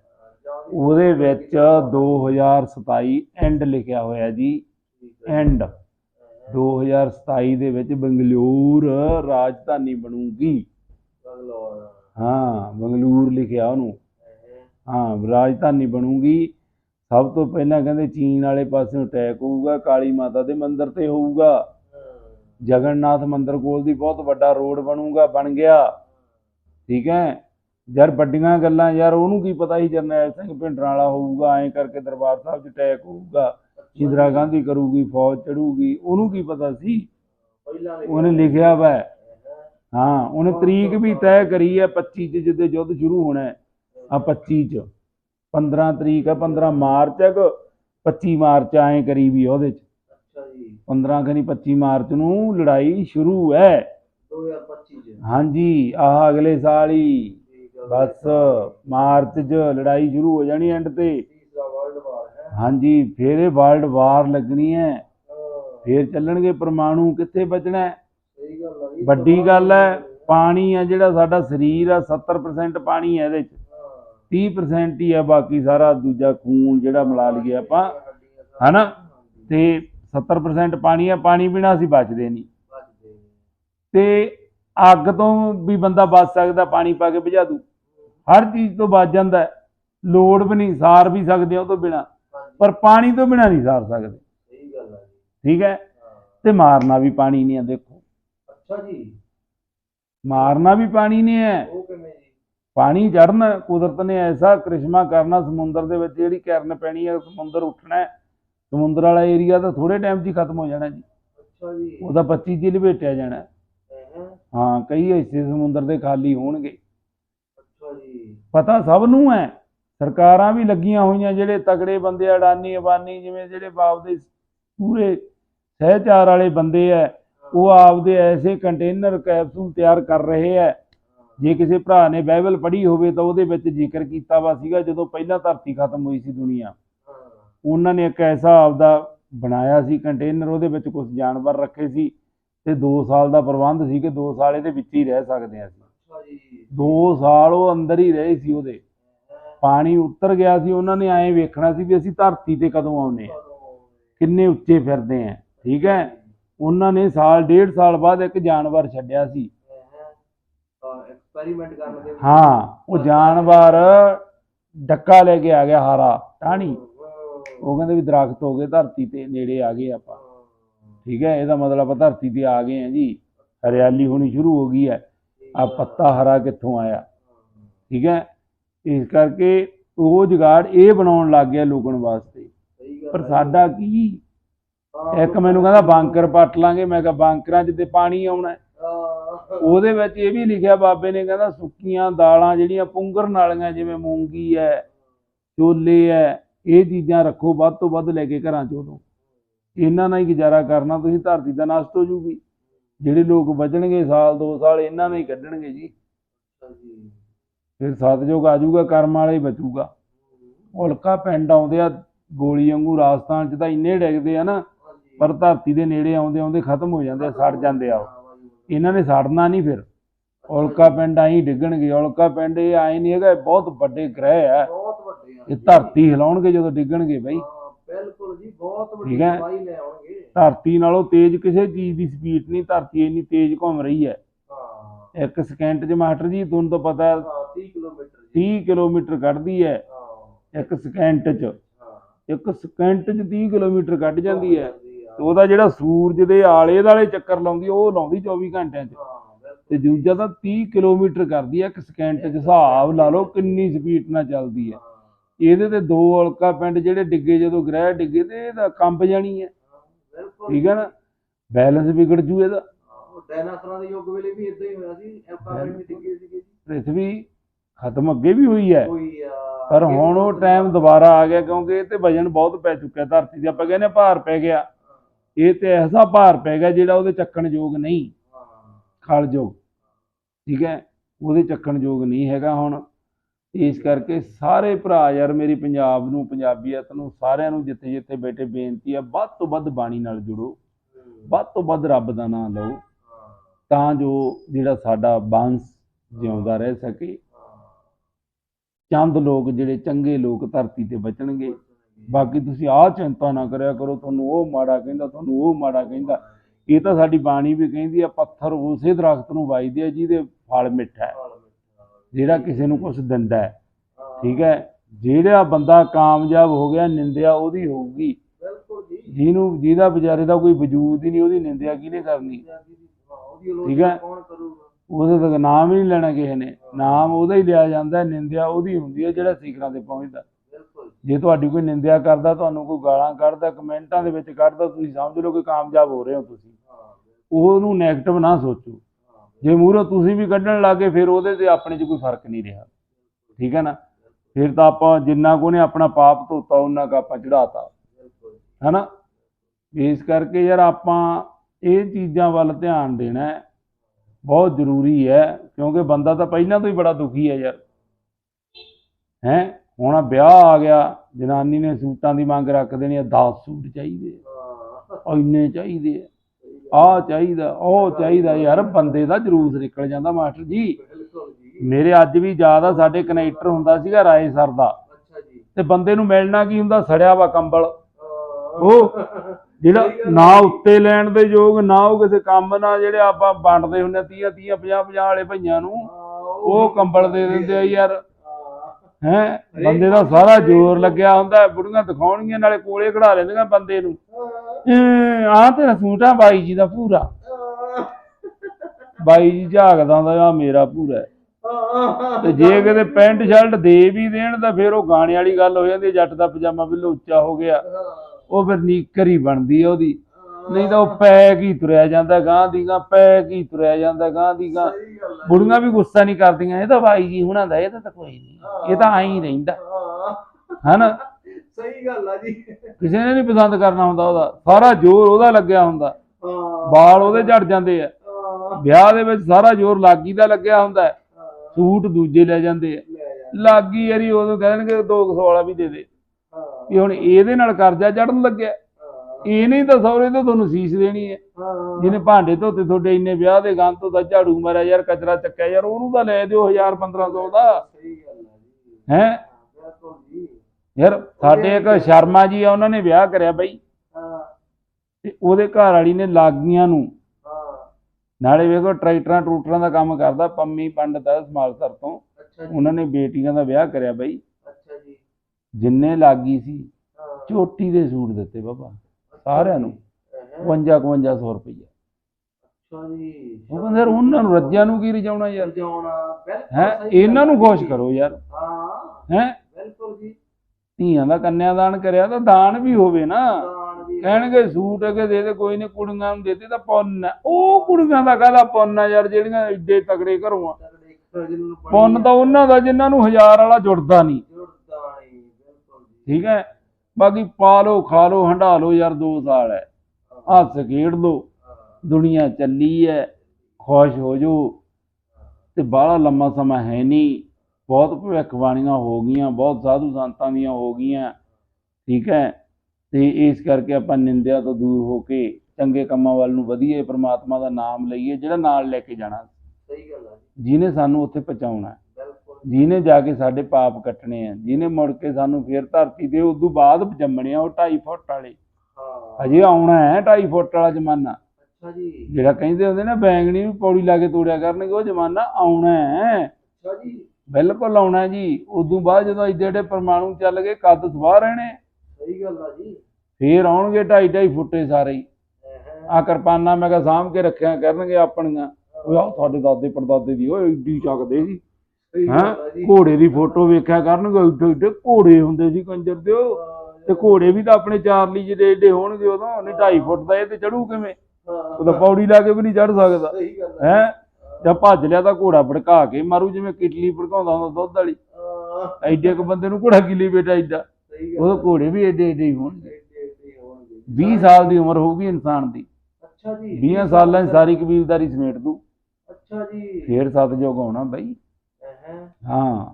ਉਹਦੇ ਵਿੱਚ 2027 ਐਂਡ ਲਿਖਿਆ ਹੋਇਆ ਜੀ। ਐਂਡ 2027 ਦੇ ਵਿੱਚ ਬੰਗਲੌਰ ਰਾਜਧਾਨੀ ਬਣੂਗੀ। ਹਾਂ ਬੰਗਲੌਰ ਲਿਖਿਆ ਉਹਨੂੰ। ਹਾਂ ਰਾਜਧਾਨੀ ਬਣੂਗੀ। ਸਭ ਤੋਂ ਪਹਿਲਾਂ ਕਹਿੰਦੇ ਚੀਨ ਵਾਲੇ ਪਾਸਿਓਂ ਅਟੈਕ ਹੋਊਗਾ ਕਾਲੀ ਮਾਤਾ ਦੇ ਮੰਦਿਰ ਤੇ ਹੋਊਗਾ। ਜਗਨਨਾਥ ਮੰਦਿਰ ਕੋਲ ਦੀ ਬਹੁਤ ਵੱਡਾ ਰੋਡ ਬਣੂਗਾ ਬਣ ਗਿਆ। ਠੀਕ ਹੈ? ਯਾਰ ਵੱਡੀਆਂ ਗੱਲਾਂ ਯਾਰ ਉਹਨੂੰ ਕੀ ਪਤਾ ਸੀ ਜਰਨੈਲ ਸਿੰਘ ਭਿੰਡਰਾਂ ਵਾਲਾ ਹੋਊਗਾ ਐਂ ਕਰਕੇ ਦਰਬਾਰ ਸਾਹਿਬ 'ਚ ਅਟੈਕ ਹੋਊਗਾ ਇੰਦਰਾ ਗਾਂਧੀ ਕਰੂਗੀ ਫੌਜ ਚੜੂਗੀ ਉਹਨੂੰ ਕੀ ਪਤਾ ਸੀ? ਉਹਨੇ ਲਿਖਿਆ ਵਾ। ਹਾਂ ਉਹਨੇ ਤਰੀਕ ਵੀ ਤੈਅ ਕਰੀ ਹੈ 25 ਚ ਜਦੋਂ ਯੁੱਧ ਸ਼ੁਰੂ ਹੋਣਾ ਆ 25 ਚ। 15 ਤਰੀਕ ਹੈ 15 ਮਾਰਚ ਹੈ ਕਿ 25 ਮਾਰਚ ਐਂ ਕਰੀ ਵੀ ਉਹਦੇ ਚ। ਅੱਛਾ ਜੀ। 15 ਖਨੀ 25 ਮਾਰਚ ਨੂੰ ਲੜਾਈ ਸ਼ੁਰੂ ਹੈ। 2025 ਚ। ਹਾਂਜੀ ਆਹ ਅਗਲੇ ਸਾਲ ਹੀ। ਠੀਕ ਆ ਬਸ ਮਾਰਚ 'ਚ ਲੜਾਈ ਸ਼ੁਰੂ ਹੋ ਜਾਣੀ ਐਂਡ ਤੇ। ਤੀਸਰਾ ਵਰਲਡ ਵਾਰ ਹੈ। ਹਾਂਜੀ ਫਿਰ ਇਹ ਵਰਲਡ ਵਾਰ ਲੱਗਣੀ ਹੈ। ਹਾਂ, ਫਿਰ ਚੱਲਣਗੇ ਪਰਮਾਣੂ ਕਿੱਥੇ ਬਚਣਾ ਹੈ? ਸਹੀ ਗੱਲ ਆ ਜੀ ਵੱਡੀ ਗੱਲ ਹੈ ਪਾਣੀ ਹੈ ਜਿਹੜਾ ਸਾਡਾ ਸਰੀਰ ਆ 70% ਪਾਣੀ ਹੈ ਇਹਦੇ ਚ। ਹਾਂ। 30% ਹੀ ਹੈ ਬਾਕੀ ਸਾਰਾ ਦੂਜਾ ਖੂਨ ਜਿਹੜਾ ਮਿਲਾ ਲਈਏ ਆਪਾਂ। ਹਨਾ? ਤੇ 70% ਪਾਣੀ ਹੈ ਪਾਣੀ ਬਿਨਾਂ ਅਸੀਂ ਬਚਦੇ ਨਹੀਂ। ਤੇ ਅੱਗ ਤੋਂ ਵੀ ਬੰਦਾ ਬਚ ਸਕਦਾ ਪਾਣੀ ਪਾ ਕੇ ਬੁਝਾ ਦੂ। ਹਰ ਚੀਜ਼ ਤੋਂ ਬਚ ਜਾਂਦਾ। ਲੋੜ ਵੀ ਨਹੀਂ ਸਾਰ ਵੀ ਸਕਦੇ ਉਹ ਤੋਂ ਬਿਨਾਂ। ਪਰ ਪਾਣੀ ਤੋਂ ਬਿਨਾਂ ਨਹੀਂ ਸਾਰ ਸਕਦੇ। ਸਹੀ ਗੱਲ ਆ ਜੀ। ਠੀਕ ਹੈ? ਤੇ ਮਾਰਨਾ ਵੀ ਪਾਣੀ ਨਹੀਂ ਹੈ ਦੇਖੋ। ਅੱਛਾ ਜੀ। ਮਾਰਨਾ ਵੀ ਪਾਣੀ ਨਹੀਂ ਹੈ। ਉਹ ਕਿਵੇਂ ਜੀ? ਪਾਣੀ ਚੜ੍ਹਨਾ ਕੁਦਰਤ ਨੇ ਐਸਾ ਕ੍ਰਿਸ਼ਮਾ ਕਰਨਾ ਸਮੁੰਦਰ ਦੇ ਵਿੱਚ ਜਿਹੜੀ ਕਿਰਨ ਪੈਣੀ ਹੈ ਸਮੁੰਦਰ ਉੱਠਣਾ ਹੈ। ਸਮੁੰਦਰ ਵਾਲਾ ਏਰੀਆ ਤਾਂ ਥੋੜੇ ਟਾਈਮ 'ਚ ਹੀ ਖਤਮ ਹੋ ਜਾਣਾ ਜੀ। ਅੱਛਾ ਜੀ। ਉਹਦਾ 25 'ਚ ਹੀ ਲਪੇਟਿਆ ਜਾਣਾ ਹੈ। ਕਈ ਹਿੱਸੇ ਸਮੁੰਦਰ ਦੇ ਖਾਲੀ ਹੋਣਗੇ। ਅੱਛਾ ਜੀ। ਪਤਾ ਸਭ ਨੂੰ ਹੈ ਸਰਕਾਰਾਂ ਵੀ ਲੱਗੀਆਂ ਹੋਈਆਂ ਜਿਹੜੇ ਤਗੜੇ ਬੰਦੇ ਅਡਾਨੀ ਅਬਾਨੀ ਜਿਵੇਂ ਜਿਹੜੇ ਬਾਪ ਦੇ ਪੂਰੇ ਸਹਿਚਾਰ ਵਾਲੇ ਬੰਦੇ ਆ ਉਹ ਆਪਦੇ ਐਸੇ ਕੰਟੇਨਰ ਕੈਪਸੂਲ ਤਿਆਰ ਕਰ ਰਹੇ ਆ ਜੇ ਕਿਸੇ ਭਰਾ ਨੇ ਬਾਈਬਲ ਪੜ੍ਹੀ ਹੋਵੇ ਤਾਂ ਉਹਦੇ ਵਿੱਚ ਜ਼ਿਕਰ ਕੀਤਾ ਵਾ ਸੀਗਾ ਜਦੋਂ ਪਹਿਲਾਂ ਧਰਤੀ ਖਤਮ ਹੋਈ ਸੀ ਦੁਨੀਆ। ਉਹਨਾਂ ਨੇ ਇੱਕ ਐਸਾ ਆਪਦਾ ਬਣਾਇਆ ਸੀ ਕੰਟੇਨਰ ਉਹਦੇ ਵਿੱਚ ਕੁਝ ਜਾਨਵਰ ਰੱਖੇ ਸੀ। ਤੇ 2 ਸਾਲ ਦਾ ਪ੍ਰਬੰਧ ਸੀ ਕਿ 2 ਸਾਲ ਇਹਦੇ ਵਿੱਚ ਹੀ ਰਹਿ ਸਕਦੇ ਆ ਅਸੀਂ। ਅੱਛਾ ਜੀ। 2 ਸਾਲ ਉਹ ਅੰਦਰ ਹੀ ਰਹੇ ਸੀ ਉਹਦੇ। ਪਾਣੀ ਉੱਤਰ ਗਿਆ ਸੀ ਉਹਨਾਂ ਨੇ ਐਂ ਵੇਖਣਾ ਸੀ ਵੀ ਅਸੀਂ ਧਰਤੀ ਤੇ ਕਦੋਂ ਆਉਨੇ ਆ ਕਿੰਨੇ ਉੱਚੇ ਫਿਰਦੇ ਆ ਠੀਕ ਹੈ? ਉਹਨਾਂ ਨੇ ਸਾਲ ਡੇਢ ਸਾਲ ਬਾਅਦ ਇੱਕ ਜਾਨਵਰ ਛੱਡਿਆ ਸੀ। ਐਕਸਪੈਰੀਮੈਂਟ ਕਰਨ ਦੇ ਵਿੱਚ। ਹਾਂ ਉਹ ਜਾਨਵਰ ਡੱਕਾ ਲੈ ਕੇ ਆ ਗਿਆ ਹਾਰਾ ਟਾਣੀ ਉਹ ਕਹਿੰਦੇ ਵੀ ਦਰਖਤ ਹੋ ਗਏ ਧਰਤੀ ਤੇ ਨੇੜੇ ਆ ਗਏ ਆਪਾਂ। ਠੀਕ ਹੈ ਇਹਦਾ ਮਤਲਬ ਆਪਾਂ ਧਰਤੀ ਤੇ ਆ ਗਏ ਆ ਜੀ। ਹਰਿਆਲੀ ਹੋਣੀ ਸ਼ੁਰੂ ਹੋ ਗਈ ਹੈ। ਆ ਪੱਤਾ ਹਰਾ ਕਿੱਥੋਂ ਆਇਆ? ਠੀਕ ਹੈ ਇਸ ਕਰਕੇ ਉਹ ਜੁਗਾੜ ਇਹ ਬਣਾਉਣ ਲੱਗ ਗਿਆ ਲੁਕਣ ਵਾਸਤੇ। ਪਰ ਸਾਡਾ ਕੀ? ਇੱਕ ਮੈਨੂੰ ਕਹਿੰਦਾ ਬਾਂਕਰ ਪੱਟ ਲਾਂਗੇ ਮੈਂ ਕਿਹਾ ਬਾਂਕਰਾਂ 'ਚ ਤੇ ਪਾਣੀ ਆਉਣਾ ਉਹਦੇ ਵਿੱਚ ਇਹ ਵੀ ਲਿਖਿਆ ਬਾਬੇ ਨੇ ਕਹਿੰਦਾ ਸੁੱਕੀਆਂ ਦਾਲਾਂ ਜਿਹੜੀਆਂ ਪੁੰਗਰਨ ਵਾਲੀਆਂ ਜਿਵੇਂ ਮੂੰਗੀ ਹੈ ਛੋਲੇ ਹੈ ਇਹ ਚੀਜ਼ਾਂ ਰੱਖੋ ਵੱਧ ਤੋਂ ਵੱਧ ਲੈ ਕੇ ਘਰਾਂ 'ਚ ਉਦੋਂ। ਇਹਨਾਂ ਨਾਲ ਹੀ ਗੁਜ਼ਾਰਾ ਕਰਨਾ, ਤੁਸੀਂ ਧਰਤੀ ਦਾ ਨਸ਼ਟ ਹੋ ਜੂਗੀ। ਜਿਹੜੇ ਲੋਕ ਬਚਣਗੇ ਸਾਲ, ਦੋ ਸਾਲ, ਇਹਨਾਂ ਨਾਲ ਹੀ ਕੱਢਣਗੇ ਜੀ। ਫਿਰ ਸਤਜੁਗ ਆ ਜਾਊਗਾ, ਕਰਮ ਵਾਲਾ ਹੀ ਬਚੂਗਾ। ਉਲਕਾ ਪਿੰਡ ਆਉਂਦੇ ਆ, ਗੋਲੀ ਵਾਂਗੂ ਰਾਜਸਥਾਨ 'ਚ ਤਾਂ ਇੰਨੇ ਡਿੱਗਦੇ ਆ ਨਾ, ਪਰ ਧਰਤੀ ਦੇ ਨੇੜੇ ਆਉਂਦੇ ਆਉਂਦੇ ਖਤਮ ਹੋ ਜਾਂਦੇ ਆ, ਸੜ ਜਾਂਦੇ ਆ ਉਹ। ਇਹਨਾਂ ਨੇ ਸੜਨਾ ਨਹੀਂ ਫਿਰ। ਔਲਕਾ ਪਿੰਡ ਆਈ ਡਿੱਗਣਗੇ। ਔਲਕਾ ਪਿੰਡ ਇਹ ਆਏ ਨਹੀਂ ਹੈਗਾ ਬਹੁਤ ਵੱਡੇ ਗ੍ਰਹਿ ਹੈ ਬਹੁਤ ਵੱਡੇ ਆ। ਇਹ ਧਰਤੀ ਹਿਲਾਉਣਗੇ ਜਦੋਂ ਡਿੱਗਣਗੇ ਬਈ। ਬਿਲਕੁਲ ਜੀ ਬਹੁਤ ਵੱਡੀ ਠੀਕ ਹੈ। ਦਵਾਈ ਲੈ ਆਉਣਗੇ। ਧਰਤੀ ਨਾਲੋਂ ਤੇਜ਼ ਕਿਸੇ ਚੀਜ਼ ਦੀ ਸਪੀਡ ਨਹੀਂ ਧਰਤੀ ਇੰਨੀ ਤੇਜ਼ ਘੁੰਮ ਰਹੀ ਹੈ। ਹਾਂ। ਇੱਕ ਸਕਿੰਟ 'ਚ ਮਾਸਟਰ ਜੀ ਤੁਹਾਨੂੰ ਤਾਂ ਪਤਾ ਹੈ ਹਾਂ 30 ਕਿਲੋਮੀਟਰ ਜੀ। 30 ਕਿਲੋਮੀਟਰ ਕੱਢਦੀ ਹੈ। ਹਾਂ। ਇੱਕ ਸਕਿੰਟ 'ਚ। ਹਾਂ। ਇੱਕ ਸਕਿੰਟ 'ਚ 30 ਕਿਲੋਮੀਟਰ ਕੱਢ ਜਾਂਦੀ ਹੈ। ਤੇ ਉਹਦਾ ਜਿਹੜਾ ਸੂਰਜ ਦੇ ਆਲੇ ਦਾਲੇ ਚੱਕਰ ਲਾਉਂਦੀ ਉਹ ਲਾਉਂਦੀ 24 ਘੰਟਿਆਂ 'ਚ। ਹਾਂ ਬਿਲਕੁਲ। ਤੇ ਦੂਜਾ ਤਾਂ 30 ਕਿਲੋਮੀਟਰ ਕਰਦੀ ਹੈ ਇੱਕ ਸਕਿੰਟ 'ਚ ਹਿਸਾਬ ਲਾ ਲਓ ਕਿੰਨੀ ਸਪੀਡ ਨਾਲ ਚੱਲਦੀ ਹੈ। ਹਾਂ, ਇਹਦੇ ਤੇ ਦੋ ਉਲਕਾ ਪਿੰਡ ਜਿਹੜੇ ਡਿੱਗੇ ਜਦੋਂ ਗ੍ਰਹਿ ਡਿੱਗੇ ਤੇ ਇਹਦਾ ਕੰਬ ਜਾਣੀ ਹੈ। ਠੀਕ ਹੈ ਨਾ? ਬੈਲੈਂਸ ਵਿਗੜ ਜੂ ਇਹਦਾ। ਹਾਂ, ਉਹ ਡਾਇਨਾਸੌਰਾਂ ਦੇ ਯੁੱਗ ਵੇਲੇ ਵੀ ਇਦਾਂ ਹੀ ਹੋਇਆ ਸੀ ਐਲਫਾਬੈਟ ਵੀ ਡਿੱਗੇ ਸੀਗੇ ਜੀ। ਪ੍ਰਿਥਵੀ ਖਤਮ ਅੱਗੇ ਵੀ ਹੋਈ ਹੈ। ਪਰ ਹੁਣ ਉਹ ਟਾਈਮ ਦੁਬਾਰਾ ਆ ਗਿਆ ਕਿਉਂਕਿ ਇਹ ਤੇ ਵਜਨ ਬਹੁਤ ਪੈ ਚੁੱਕਿਆ ਧਰਤੀ ਤੇ। ਆਪਾਂ ਕਹਿੰਦੇ ਭਾਰ ਪੈ ਗਿਆ। ਇਹ ਤੇ ਐਸਾ ਭਾਰ ਪੈ ਗਿਆ ਜਿਹੜਾ ਉਹਦੇ ਚੱਕਣ ਯੋਗ ਨਹੀਂ। ਖਲ ਯੋਗ। ਠੀਕ ਹੈ? ਉਹਦੇ ਚੱਕਣ ਯੋਗ ਨਹੀਂ ਹੈਗਾ ਹੁਣ। ਇਸ ਕਰਕੇ ਸਾਰੇ ਭਰਾ ਯਾਰ ਮੇਰੀ ਪੰਜਾਬ ਨੂੰ, ਪੰਜਾਬੀਅਤ ਨੂੰ, ਸਾਰਿਆਂ ਨੂੰ ਜਿੱਥੇ ਜਿੱਥੇ ਬੈਠੇ ਬੇਨਤੀ ਆ, ਵੱਧ ਤੋਂ ਵੱਧ ਬਾਣੀ ਨਾਲ ਜੁੜੋ। ਵੱਧ ਤੋਂ ਵੱਧ ਰੱਬ ਦਾ ਨਾਮ ਲਓ। ਤਾਂ ਜੋ ਜਿਹੜਾ ਸਾਡਾ ਬਾਂਸ ਜਿਉਂਦਾ ਰਹਿ ਸਕੇ। ਚੰਦ ਲੋਕ ਜਿਹੜੇ ਚੰਗੇ ਲੋਕ ਧਰਤੀ ਤੇ ਬਚਣਗੇ। ਬਾਕੀ ਤੁਸੀਂ ਆਹ ਚਿੰਤਾ ਨਾ ਕਰਿਆ ਕਰੋ, ਤੁਹਾਨੂੰ ਉਹ ਮਾੜਾ ਕਹਿੰਦਾ, ਤੁਹਾਨੂੰ ਉਹ ਮਾੜਾ ਕਹਿੰਦਾ। ਇਹ ਤਾਂ ਸਾਡੀ ਬਾਣੀ ਵੀ ਕਹਿੰਦੀ ਆ, ਪੱਥਰ ਉਸੇ ਦਰਖਤ ਨੂੰ ਵੱਜਦੇ ਆ ਜਿਹਦੇ ਫਲ ਮਿੱਠਾ ਹੈ। ਜਿਹੜਾ ਕਿਸੇ ਨੂੰ ਕੁਝ ਦਿੰਦਾ ਹੈ। ਠੀਕ ਹੈ? ਜਿਹੜਾ ਬੰਦਾ ਕਾਮਯਾਬ ਹੋ ਗਿਆ ਨਿੰਦਿਆ ਉਹਦੀ ਹੋਊਗੀ। ਜਿਹਨੂੰ ਜਿਹਦਾ ਵਿਚਾਰੇ ਦਾ ਕੋਈ ਵਜੂਦ ਹੀ ਨਹੀਂ ਉਹਦੀ ਨਿੰਦਿਆ ਕਿਹਨੇ ਕਰਨੀ? ਠੀਕ ਹੈ। ਉਹਦੇ ਤੱਕ ਨਾਮ ਹੀ ਨਹੀਂ ਲੈਣਾ ਕਿਸੇ ਨੇ। ਨਾਮ ਉਹਦਾ ਹੀ ਲਿਆ ਜਾਂਦਾ ਨਿੰਦਿਆ ਉਹਦੀ ਹੁੰਦੀ ਹੈ ਜਿਹੜਾ ਸਿਖਰਾਂ ਤੇ ਪਹੁੰਚਦਾ। ਜੇ। ਤੁਹਾਡੀ ਕੋਈ ਨਿੰਦਿਆ ਕਰਦਾ ਤੁਹਾਨੂੰ ਕੋਈ ਗਾਲਾਂ ਕੱਢਦਾ ਕਮੈਂਟਾਂ ਦੇ ਵਿੱਚ ਕੱਢਦਾ ਤੁਸੀਂ ਸਮਝ ਲਓ ਕਿ ਕਾਮਯਾਬ ਹੋ ਰਹੇ ਹੋ ਤੁਸੀਂ। ਉਹਨੂੰ 네ਗੇਟਿਵ ਨਾ ਸੋਚੋ। ਜੇ ਮੂਹਰੋਂ ਤੁਸੀਂ ਵੀ ਕੱਢਣ ਲੱਗੇ ਫਿਰ ਉਹਦੇ ਤੇ ਆਪਣੇ 'ਚ ਕੋਈ ਫ਼ਰਕ ਨਹੀਂ ਰਿਹਾ। ਠੀਕ ਹੈ ਨਾ? ਫਿਰ ਤਾਂ ਆਪਾਂ ਜਿੰਨਾ ਕੁ ਨੇ ਆਪਣਾ ਪਾਪ ਧੋਤਾ ਉਹਨਾਂ ਕੁ ਆਪਾਂ ਚੜਾਤਾ ਹਨਾ? ਇਸ ਕਰਕੇ ਯਾਰ ਆਪਾਂ ਇਹ ਚੀਜ਼ਾਂ ਵੱਲ ਧਿਆਨ ਦੇਣਾ ਬਹੁਤ ਜ਼ਰੂਰੀ ਹੈ ਕਿਉਂਕਿ ਬੰਦਾ ਤਾਂ ਪਹਿਲਾਂ ਤੋਂ ਹੀ ਬੜਾ ਦੁਖੀ ਹੈ ਯਾਰ। ਹੈ? ਹੁਣ ਆਹ ਵਿਆਹ ਆ ਗਿਆ ਜਨਾਨੀ ਨੇ ਸੂਟਾਂ ਦੀ ਮੰਗ ਰੱਖ ਦੇਣੀ ਆ 10 ਸੂਟ ਚਾਹੀਦੇ ਆ। ਇੰਨੇ ਚਾਹੀਦੇ ਆ। ਆਹ ਚਾਹੀਦਾ ਉਹ ਚਾਹੀਦਾ ਯਾਰ ਬੰਦੇ ਦਾ ਜਲੂਸ ਨਿਕਲ ਜਾਂਦਾ ਮਾਸਟਰ ਜੀ। ਮੇਰੇ ਅੱਜ ਵੀ ਆ ਸਾਡੇ ਕਨੈਕਟਰ ਹੁੰਦਾ ਸੀਗਾ ਰਾਏ ਸਰ ਦਾ। ਤੇ ਬੰਦੇ ਨੂੰ ਮਿਲਣਾ ਕੀ ਹੁੰਦਾ? ਸੜਿਆ ਵਾ ਕੰਬਲ। ਉਹ ਜਿਹੜਾ ਨਾ ਉੱਤੇ ਲੈਣ ਦੇ ਯੋਗ ਨਾ ਉਹ ਕਿਸੇ ਕੰਮ ਨਾਲ ਜਿਹੜੇ ਆਪਾਂ ਵੰਡਦੇ ਹੁੰਦੇ 30 30 50 50 ਵਾਲੇ ਭਈਆਂ ਨੂੰ ਉਹ ਕੰਬਲ ਦੇ ਦਿੰਦੇ ਆ ਯਾਰ। ਹਾਂ। ਬੰਦੇ ਦਾ ਸਾਰਾ ਜ਼ੋਰ ਲੱਗਿਆ ਹੁੰਦਾ ਬੁੜੀਆਂ ਦਿਖਾਉਣਗੀਆਂ ਨਾਲੇ ਕੋਲੇ ਖੜਾ ਲੈਂਦੀਆਂ ਬੰਦੇ ਨੂੰ। ਆਹ ਤੇਰਾ ਸੂਟ ਆ ਬਾਈ ਜੀ ਦਾ ਪੂਰਾ। ਬਾਈ ਜੀ ਝਾਕਦਾ ਹੁੰਦਾ ਆ ਮੇਰਾ ਪੂਰਾ ਹੈ। ਤੇ ਜੇ ਕਿਤੇ ਪੈਂਟ ਸ਼ਰਟ ਦੇ ਵੀ ਦੇਣ ਤਾਂ ਫਿਰ ਉਹ ਗਾਣੇ ਵਾਲੀ ਗੱਲ ਹੋ ਜਾਂਦੀ ਹੈ, ਜੱਟ ਦਾ ਪਜਾਮਾ ਵੀ ਉੱਚਾ ਹੋ ਗਿਆ। ਉਹ ਫਿਰ ਨੀਕਰ ਹੀ ਬਣਦੀ ਹੈ ਉਹਦੀ। ਨਹੀਂ ਤਾਂ ਉਹ ਪੈਕ ਹੀ ਤੁਰਿਆ ਜਾਂਦਾ ਗਾਂ ਦੀ ਗਾਂ ਪੈਕ ਹੀ ਤੁਰਿਆ ਜਾਂਦਾ ਗਾਂ ਦੀ ਗਾਂ ਸਹੀ ਗੱਲ ਹੈ। ਬੁੜੀਆਂ ਵੀ ਗੁੱਸਾ ਨਹੀਂ ਕਰਦੀਆਂ ਇਹ ਤਾਂ ਬਾਈ ਜੀ ਹੁਣਾਂ ਦਾ ਇਹ ਤਾਂ ਕੋਈ ਨਹੀਂ। ਇਹ ਤਾਂ ਆਈ ਹੀ ਰਹਿੰਦਾ। ਹਾਂ। ਹਨਾ? ਸਹੀ ਗੱਲ ਆ ਜੀ। ਕਿਸੇ ਨੇ ਨਹੀਂ ਪਸੰਦ ਕਰਨਾ ਹੁੰਦਾ ਉਹਦਾ। ਸਾਰਾ ਜ਼ੋਰ ਉਹਦਾ ਲੱਗਿਆ ਹੁੰਦਾ। ਹਾਂ। ਵਾਲ ਉਹਦੇ ਝੜ ਜਾਂਦੇ ਆ। ਹਾਂ। ਵਿਆਹ ਦੇ ਵਿੱਚ ਸਾਰਾ ਜ਼ੋਰ ਲਾਗੀ ਦਾ ਲੱਗਿਆ ਹੁੰਦਾ। ਹੈ। ਹਾਂ। ਸੂਟ ਦੂਜੇ ਲੈ ਜਾਂਦੇ ਆ। ਲਾਗੀ ਯਾਰੀ ਉਦੋਂ ਕਹਿਣਗੇ 200 ਵਾਲਾ ਵੀ ਦੇ ਦੇ। ਹਾਂ। ਵੀ ਹੁਣ ਇਹਦੇ ਨਾਲ ਕਰਜ਼ਾ ਚੜਨ ਲੱਗਿਆ। ਹਾਂ। ਇਹ ਨਹੀਂ ਤਾਂ ਸਹੁਰੇ ਤੋਂ ਤੁਹਾਨੂੰ ਸੀਸ ਦੇਣੀ ਹੈ ਹਾਂ। ਜਿਹਨੇ ਭਾਂਡੇ ਧੋਤੇ ਤੁਹਾਡੇ ਇੰਨੇ ਵਿਆਹ ਦੇ ਗੰਦ ਤੋਂ ਤਾਂ ਝਾੜੂ ਮਾਰਿਆ ਯਾਰ ਕਚਰਾ ਚੱਕਿਆ ਯਾਰ ਉਹਨੂੰ ਤਾਂ ਲੈ ਦਿਓ 1000 1500 ਦਾ। ਸਹੀ ਗੱਲ ਹੈ? ਜੀ। ਯਾਰ ਸਾਡੇ ਇੱਕ ਸ਼ਰਮਾ ਜੀ ਆ ਉਹਨਾਂ ਨੇ ਵਿਆਹ ਕਰਿਆ ਬਈ। ਹਾਂ। ਤੇ ਉਹਦੇ ਘਰ ਵਾਲੀ ਨੇ ਲਾਗੀਆਂ ਨੂੰ। ਹਾਂ। ਨਾਲੇ ਵੇਖੋ ਟਰੈਕਟਰਾਂ ਟਰੂਟਰਾਂ ਦਾ ਕੰਮ ਕਰਦਾ ਪੰਮੀ ਪੰਡਤ ਹੈ ਸਮਾਲਸਰ ਤੋਂ। ਉਹਨਾਂ ਨੇ ਬੇਟੀਆਂ ਦਾ ਵਿਆਹ ਕਰਿਆ ਬਈ। ਅੱਛਾ ਜੀ। ਜਿੰਨੇ ਲਾਗੀ ਸੀ ਚੋਟੀ ਦੇ ਸੂਟ ਦਿੱਤੇ ਬਾਬਾ ਸਾਰਿਆਂ ਨੂੰ। ਹੈਂ? 52 5100 ਰੁਪਏ ਅੱਛਾ ਜੀ। ਉਹ ਕਹਿੰਦੇ ਯਾਰ ਉਹਨਾਂ ਨੂੰ ਰੱਜਿਆਂ ਨੂੰ ਕੀ ਰਜਾਉਣਾ ਯਾਰ? ਬਿਲਕੁਲ ਹੈ? ਇਹਨਾਂ ਨੂੰ ਖੁਸ਼। ਕਰੋ ਯਾਰ। ਹਾਂ। ਹੈ? ਬਿਲਕੁਲ ਜੀ। ਧੀਆਂ ਦਾ ਕੰਨਿਆਦਾਨ ਕਰਿਆ ਤਾਂ ਦਾਨ ਵੀ ਹੋਵੇ ਨਾ। ਕਹਿਣਗੇ ਸੂਟ ਅਗੇ ਦੇ ਦੇ ਕੋਈ ਨਹੀਂ ਕੁੜੀਆਂ ਨੂੰ ਦੇਤੇ ਤਾਂ ਪੁੰਨ ਉਹ ਕੁੜੀਆਂ ਦਾ ਕਾਹਦਾ ਪੁੰਨ ਆ ਯਾਰ ਜਿਹੜੀਆਂ ਏਡੇ ਤਗੜੇ ਘਰੋਂ ਆ? ਪੁੰਨ ਤਾਂ ਉਹਨਾਂ ਦਾ ਜਿਨ੍ਹਾਂ ਨੂੰ ਹਜ਼ਾਰ ਵਾਲਾ ਜੁੜਦਾ ਨਹੀਂ ਠੀਕ ਹੈ? ਬਾਕੀ ਪਾ ਲਓ ਖਾ ਲਓ ਹੰਡਾ ਲਓ ਯਾਰ 2 ਸਾਲ ਹੈ। ਹੱਸ ਖੇਡ ਹਾਂ। ਦੁਨੀਆ ਚੱਲੀ ਹੈ। ਖੁਸ਼ ਹੋ ਜੋ। ਤੇ ਬਾਹਲਾ ਲੰਮਾ ਸਮਾਂ ਹੈ ਨਹੀਂ ਬਹੁਤ ਭਵਿੱਖਬਾਣੀਆਂ ਹੋ ਗਈਆਂ ਬਹੁਤ ਸਾਧੂ ਸੰਤਾਂ ਦੀਆਂ ਹੋ ਗਈਆਂ ਠੀਕ ਹੈ? ਤੇ ਇਸ ਕਰਕੇ ਆਪਾਂ ਨਿੰਦਿਆ ਤੋਂ ਦੂਰ ਹੋ ਕੇ ਚੰਗੇ ਕੰਮਾਂ ਵੱਲ ਨੂੰ ਵਧੀਏ ਪ੍ਰਮਾਤਮਾ ਦਾ ਨਾਮ ਲਈਏ ਜਿਹੜਾ ਨਾਲ ਲੈ ਕੇ ਜਾਣਾ। ਸਹੀ ਗੱਲ ਜੀ। ਜਿਹਨੇ ਸਾਨੂੰ ਉੱਥੇ ਪਹੁੰਚਾਉਣਾ ਹੈ, ਜਿਹਨੇ ਜਾ ਕੇ ਸਾਡੇ ਪਾਪ ਕੱਟਣੇ ਆ ਜਿਹਨੇ ਮੁੜ ਕੇ ਸਾਨੂੰ ਫੇਰ ਧਰਤੀ ਦੇ ਉਦੋਂ ਬਾਅਦ ਜੰਮਣੇ ਆ ਉਹ 2.5 ਫੁੱਟ ਵਾਲੇ। ਹਾਂ। ਅਜੇ ਆਉਣਾ ਹੈ 2.5 ਫੁੱਟ ਵਾਲਾ ਜ਼ਮਾਨਾ। ਅੱਛਾ ਜੀ। ਜਿਹੜਾ ਕਹਿੰਦੇ ਹੁੰਦੇ ਨਾ ਬੈਂਗਣੀ ਵੀ ਪੌੜੀ ਲਾ ਕੇ ਤੋੜਿਆ ਕਰਨਗੇ ਉਹ ਜ਼ਮਾਨਾ ਆਉਣਾ ਹੈ। ਅੱਛਾ ਜੀ। ਬਿਲਕੁਲ ਆਉਣਾ ਜੀ। ਉਦੋਂ ਬਾਅਦ ਜਦੋਂ ਇੱਡੇ ਏਡੇ ਪਰਮਾਣੂ ਚੱਲ ਗਏ ਕੱਦ ਸਵਾਹ ਰਹਿਣੇ। ਸਹੀ ਗੱਲ ਆ ਜੀ। ਫੇਰ ਆਉਣਗੇ 2.5 2.5 ਫੁੱਟੇ ਸਾਰੇ। ਹੀ ਆ ਕਿਰਪਾਨਾਂ ਮੈਂ ਕਿਹਾ ਸਾਂਭ ਕੇ ਰੱਖਿਆ ਕਰਨਗੇ ਆਪਣੀਆਂ। ਉਹ ਤੁਹਾਡੇ ਦਾਦੇ ਪੜਦਾਦੇ ਦੀ ਓਏ ਏਡੀ ਚੱਕਦੇ ਸੀ। ਹਾਂ? ਘੋੜੇ ਦੀ ਫੋਟੋ ਵੇਖਿਆ ਕਰਨਗੇ ਏਡੇ ਏਡੇ ਘੋੜੇ ਹੁੰਦੇ ਸੀ ਕੰਜਰ ਦਿਓ ਤੇ ਘੋੜੇ ਵੀ ਤਾਂ ਆਪਣੇ ਚਾਰਲੀ ਜਿਹੇ ਏਡੇ ਹੋਣਗੇ ਉਦੋਂ। ਨਹੀਂ 2.5 ਫੁੱਟ ਦਾ ਇਹ ਤੇ ਚੜੂ ਕਿਵੇਂ? ਉਹ ਤਾਂ ਪੌੜੀ ਲਾ ਕੇ ਵੀ ਨਹੀਂ ਚੜ ਸਕਦਾ। ਹੈ? ਜਾਂ ਭੱਜ ਲਿਆ ਤਾਂ ਘੋੜਾ ਭੜਕਾ ਕੇ ਮਾਰੂ ਜਿਵੇਂ ਕਿਟਲੀ ਭੜਕਾਉਂਦਾ ਹੁੰਦਾ ਦੁੱਧ ਵਾਲੀ। ਐਡੇ ਕੁ ਬੰਦੇ ਨੂੰ ਘੋੜਾ ਕਿਲੀ ਬੇਟਾ ਐਡਾ। ਉਹ ਘੋੜੇ ਵੀ ਐਡੇ ਐਡੇ ਹੋਣਗੇ। ਏਡੇ ਏਡੇ ਹੋਣਗੇ। 20 ਸਾਲ ਦੀ ਉਮਰ ਹੋਊਗੀ ਇਨਸਾਨ ਦੀ। ਅੱਛਾ ਜੀ। 20 ਸਾਲਾਂ 'ਚ ਸਾਰੀ ਕਬੀਲਦਾਰੀ ਸਮੇਟ ਦੂ। ਅੱਛਾ ਜੀ। ਫੇਰ ਸਤਜੋਗ ਹੋਣਾ ਬਈ। ਹੈਂ,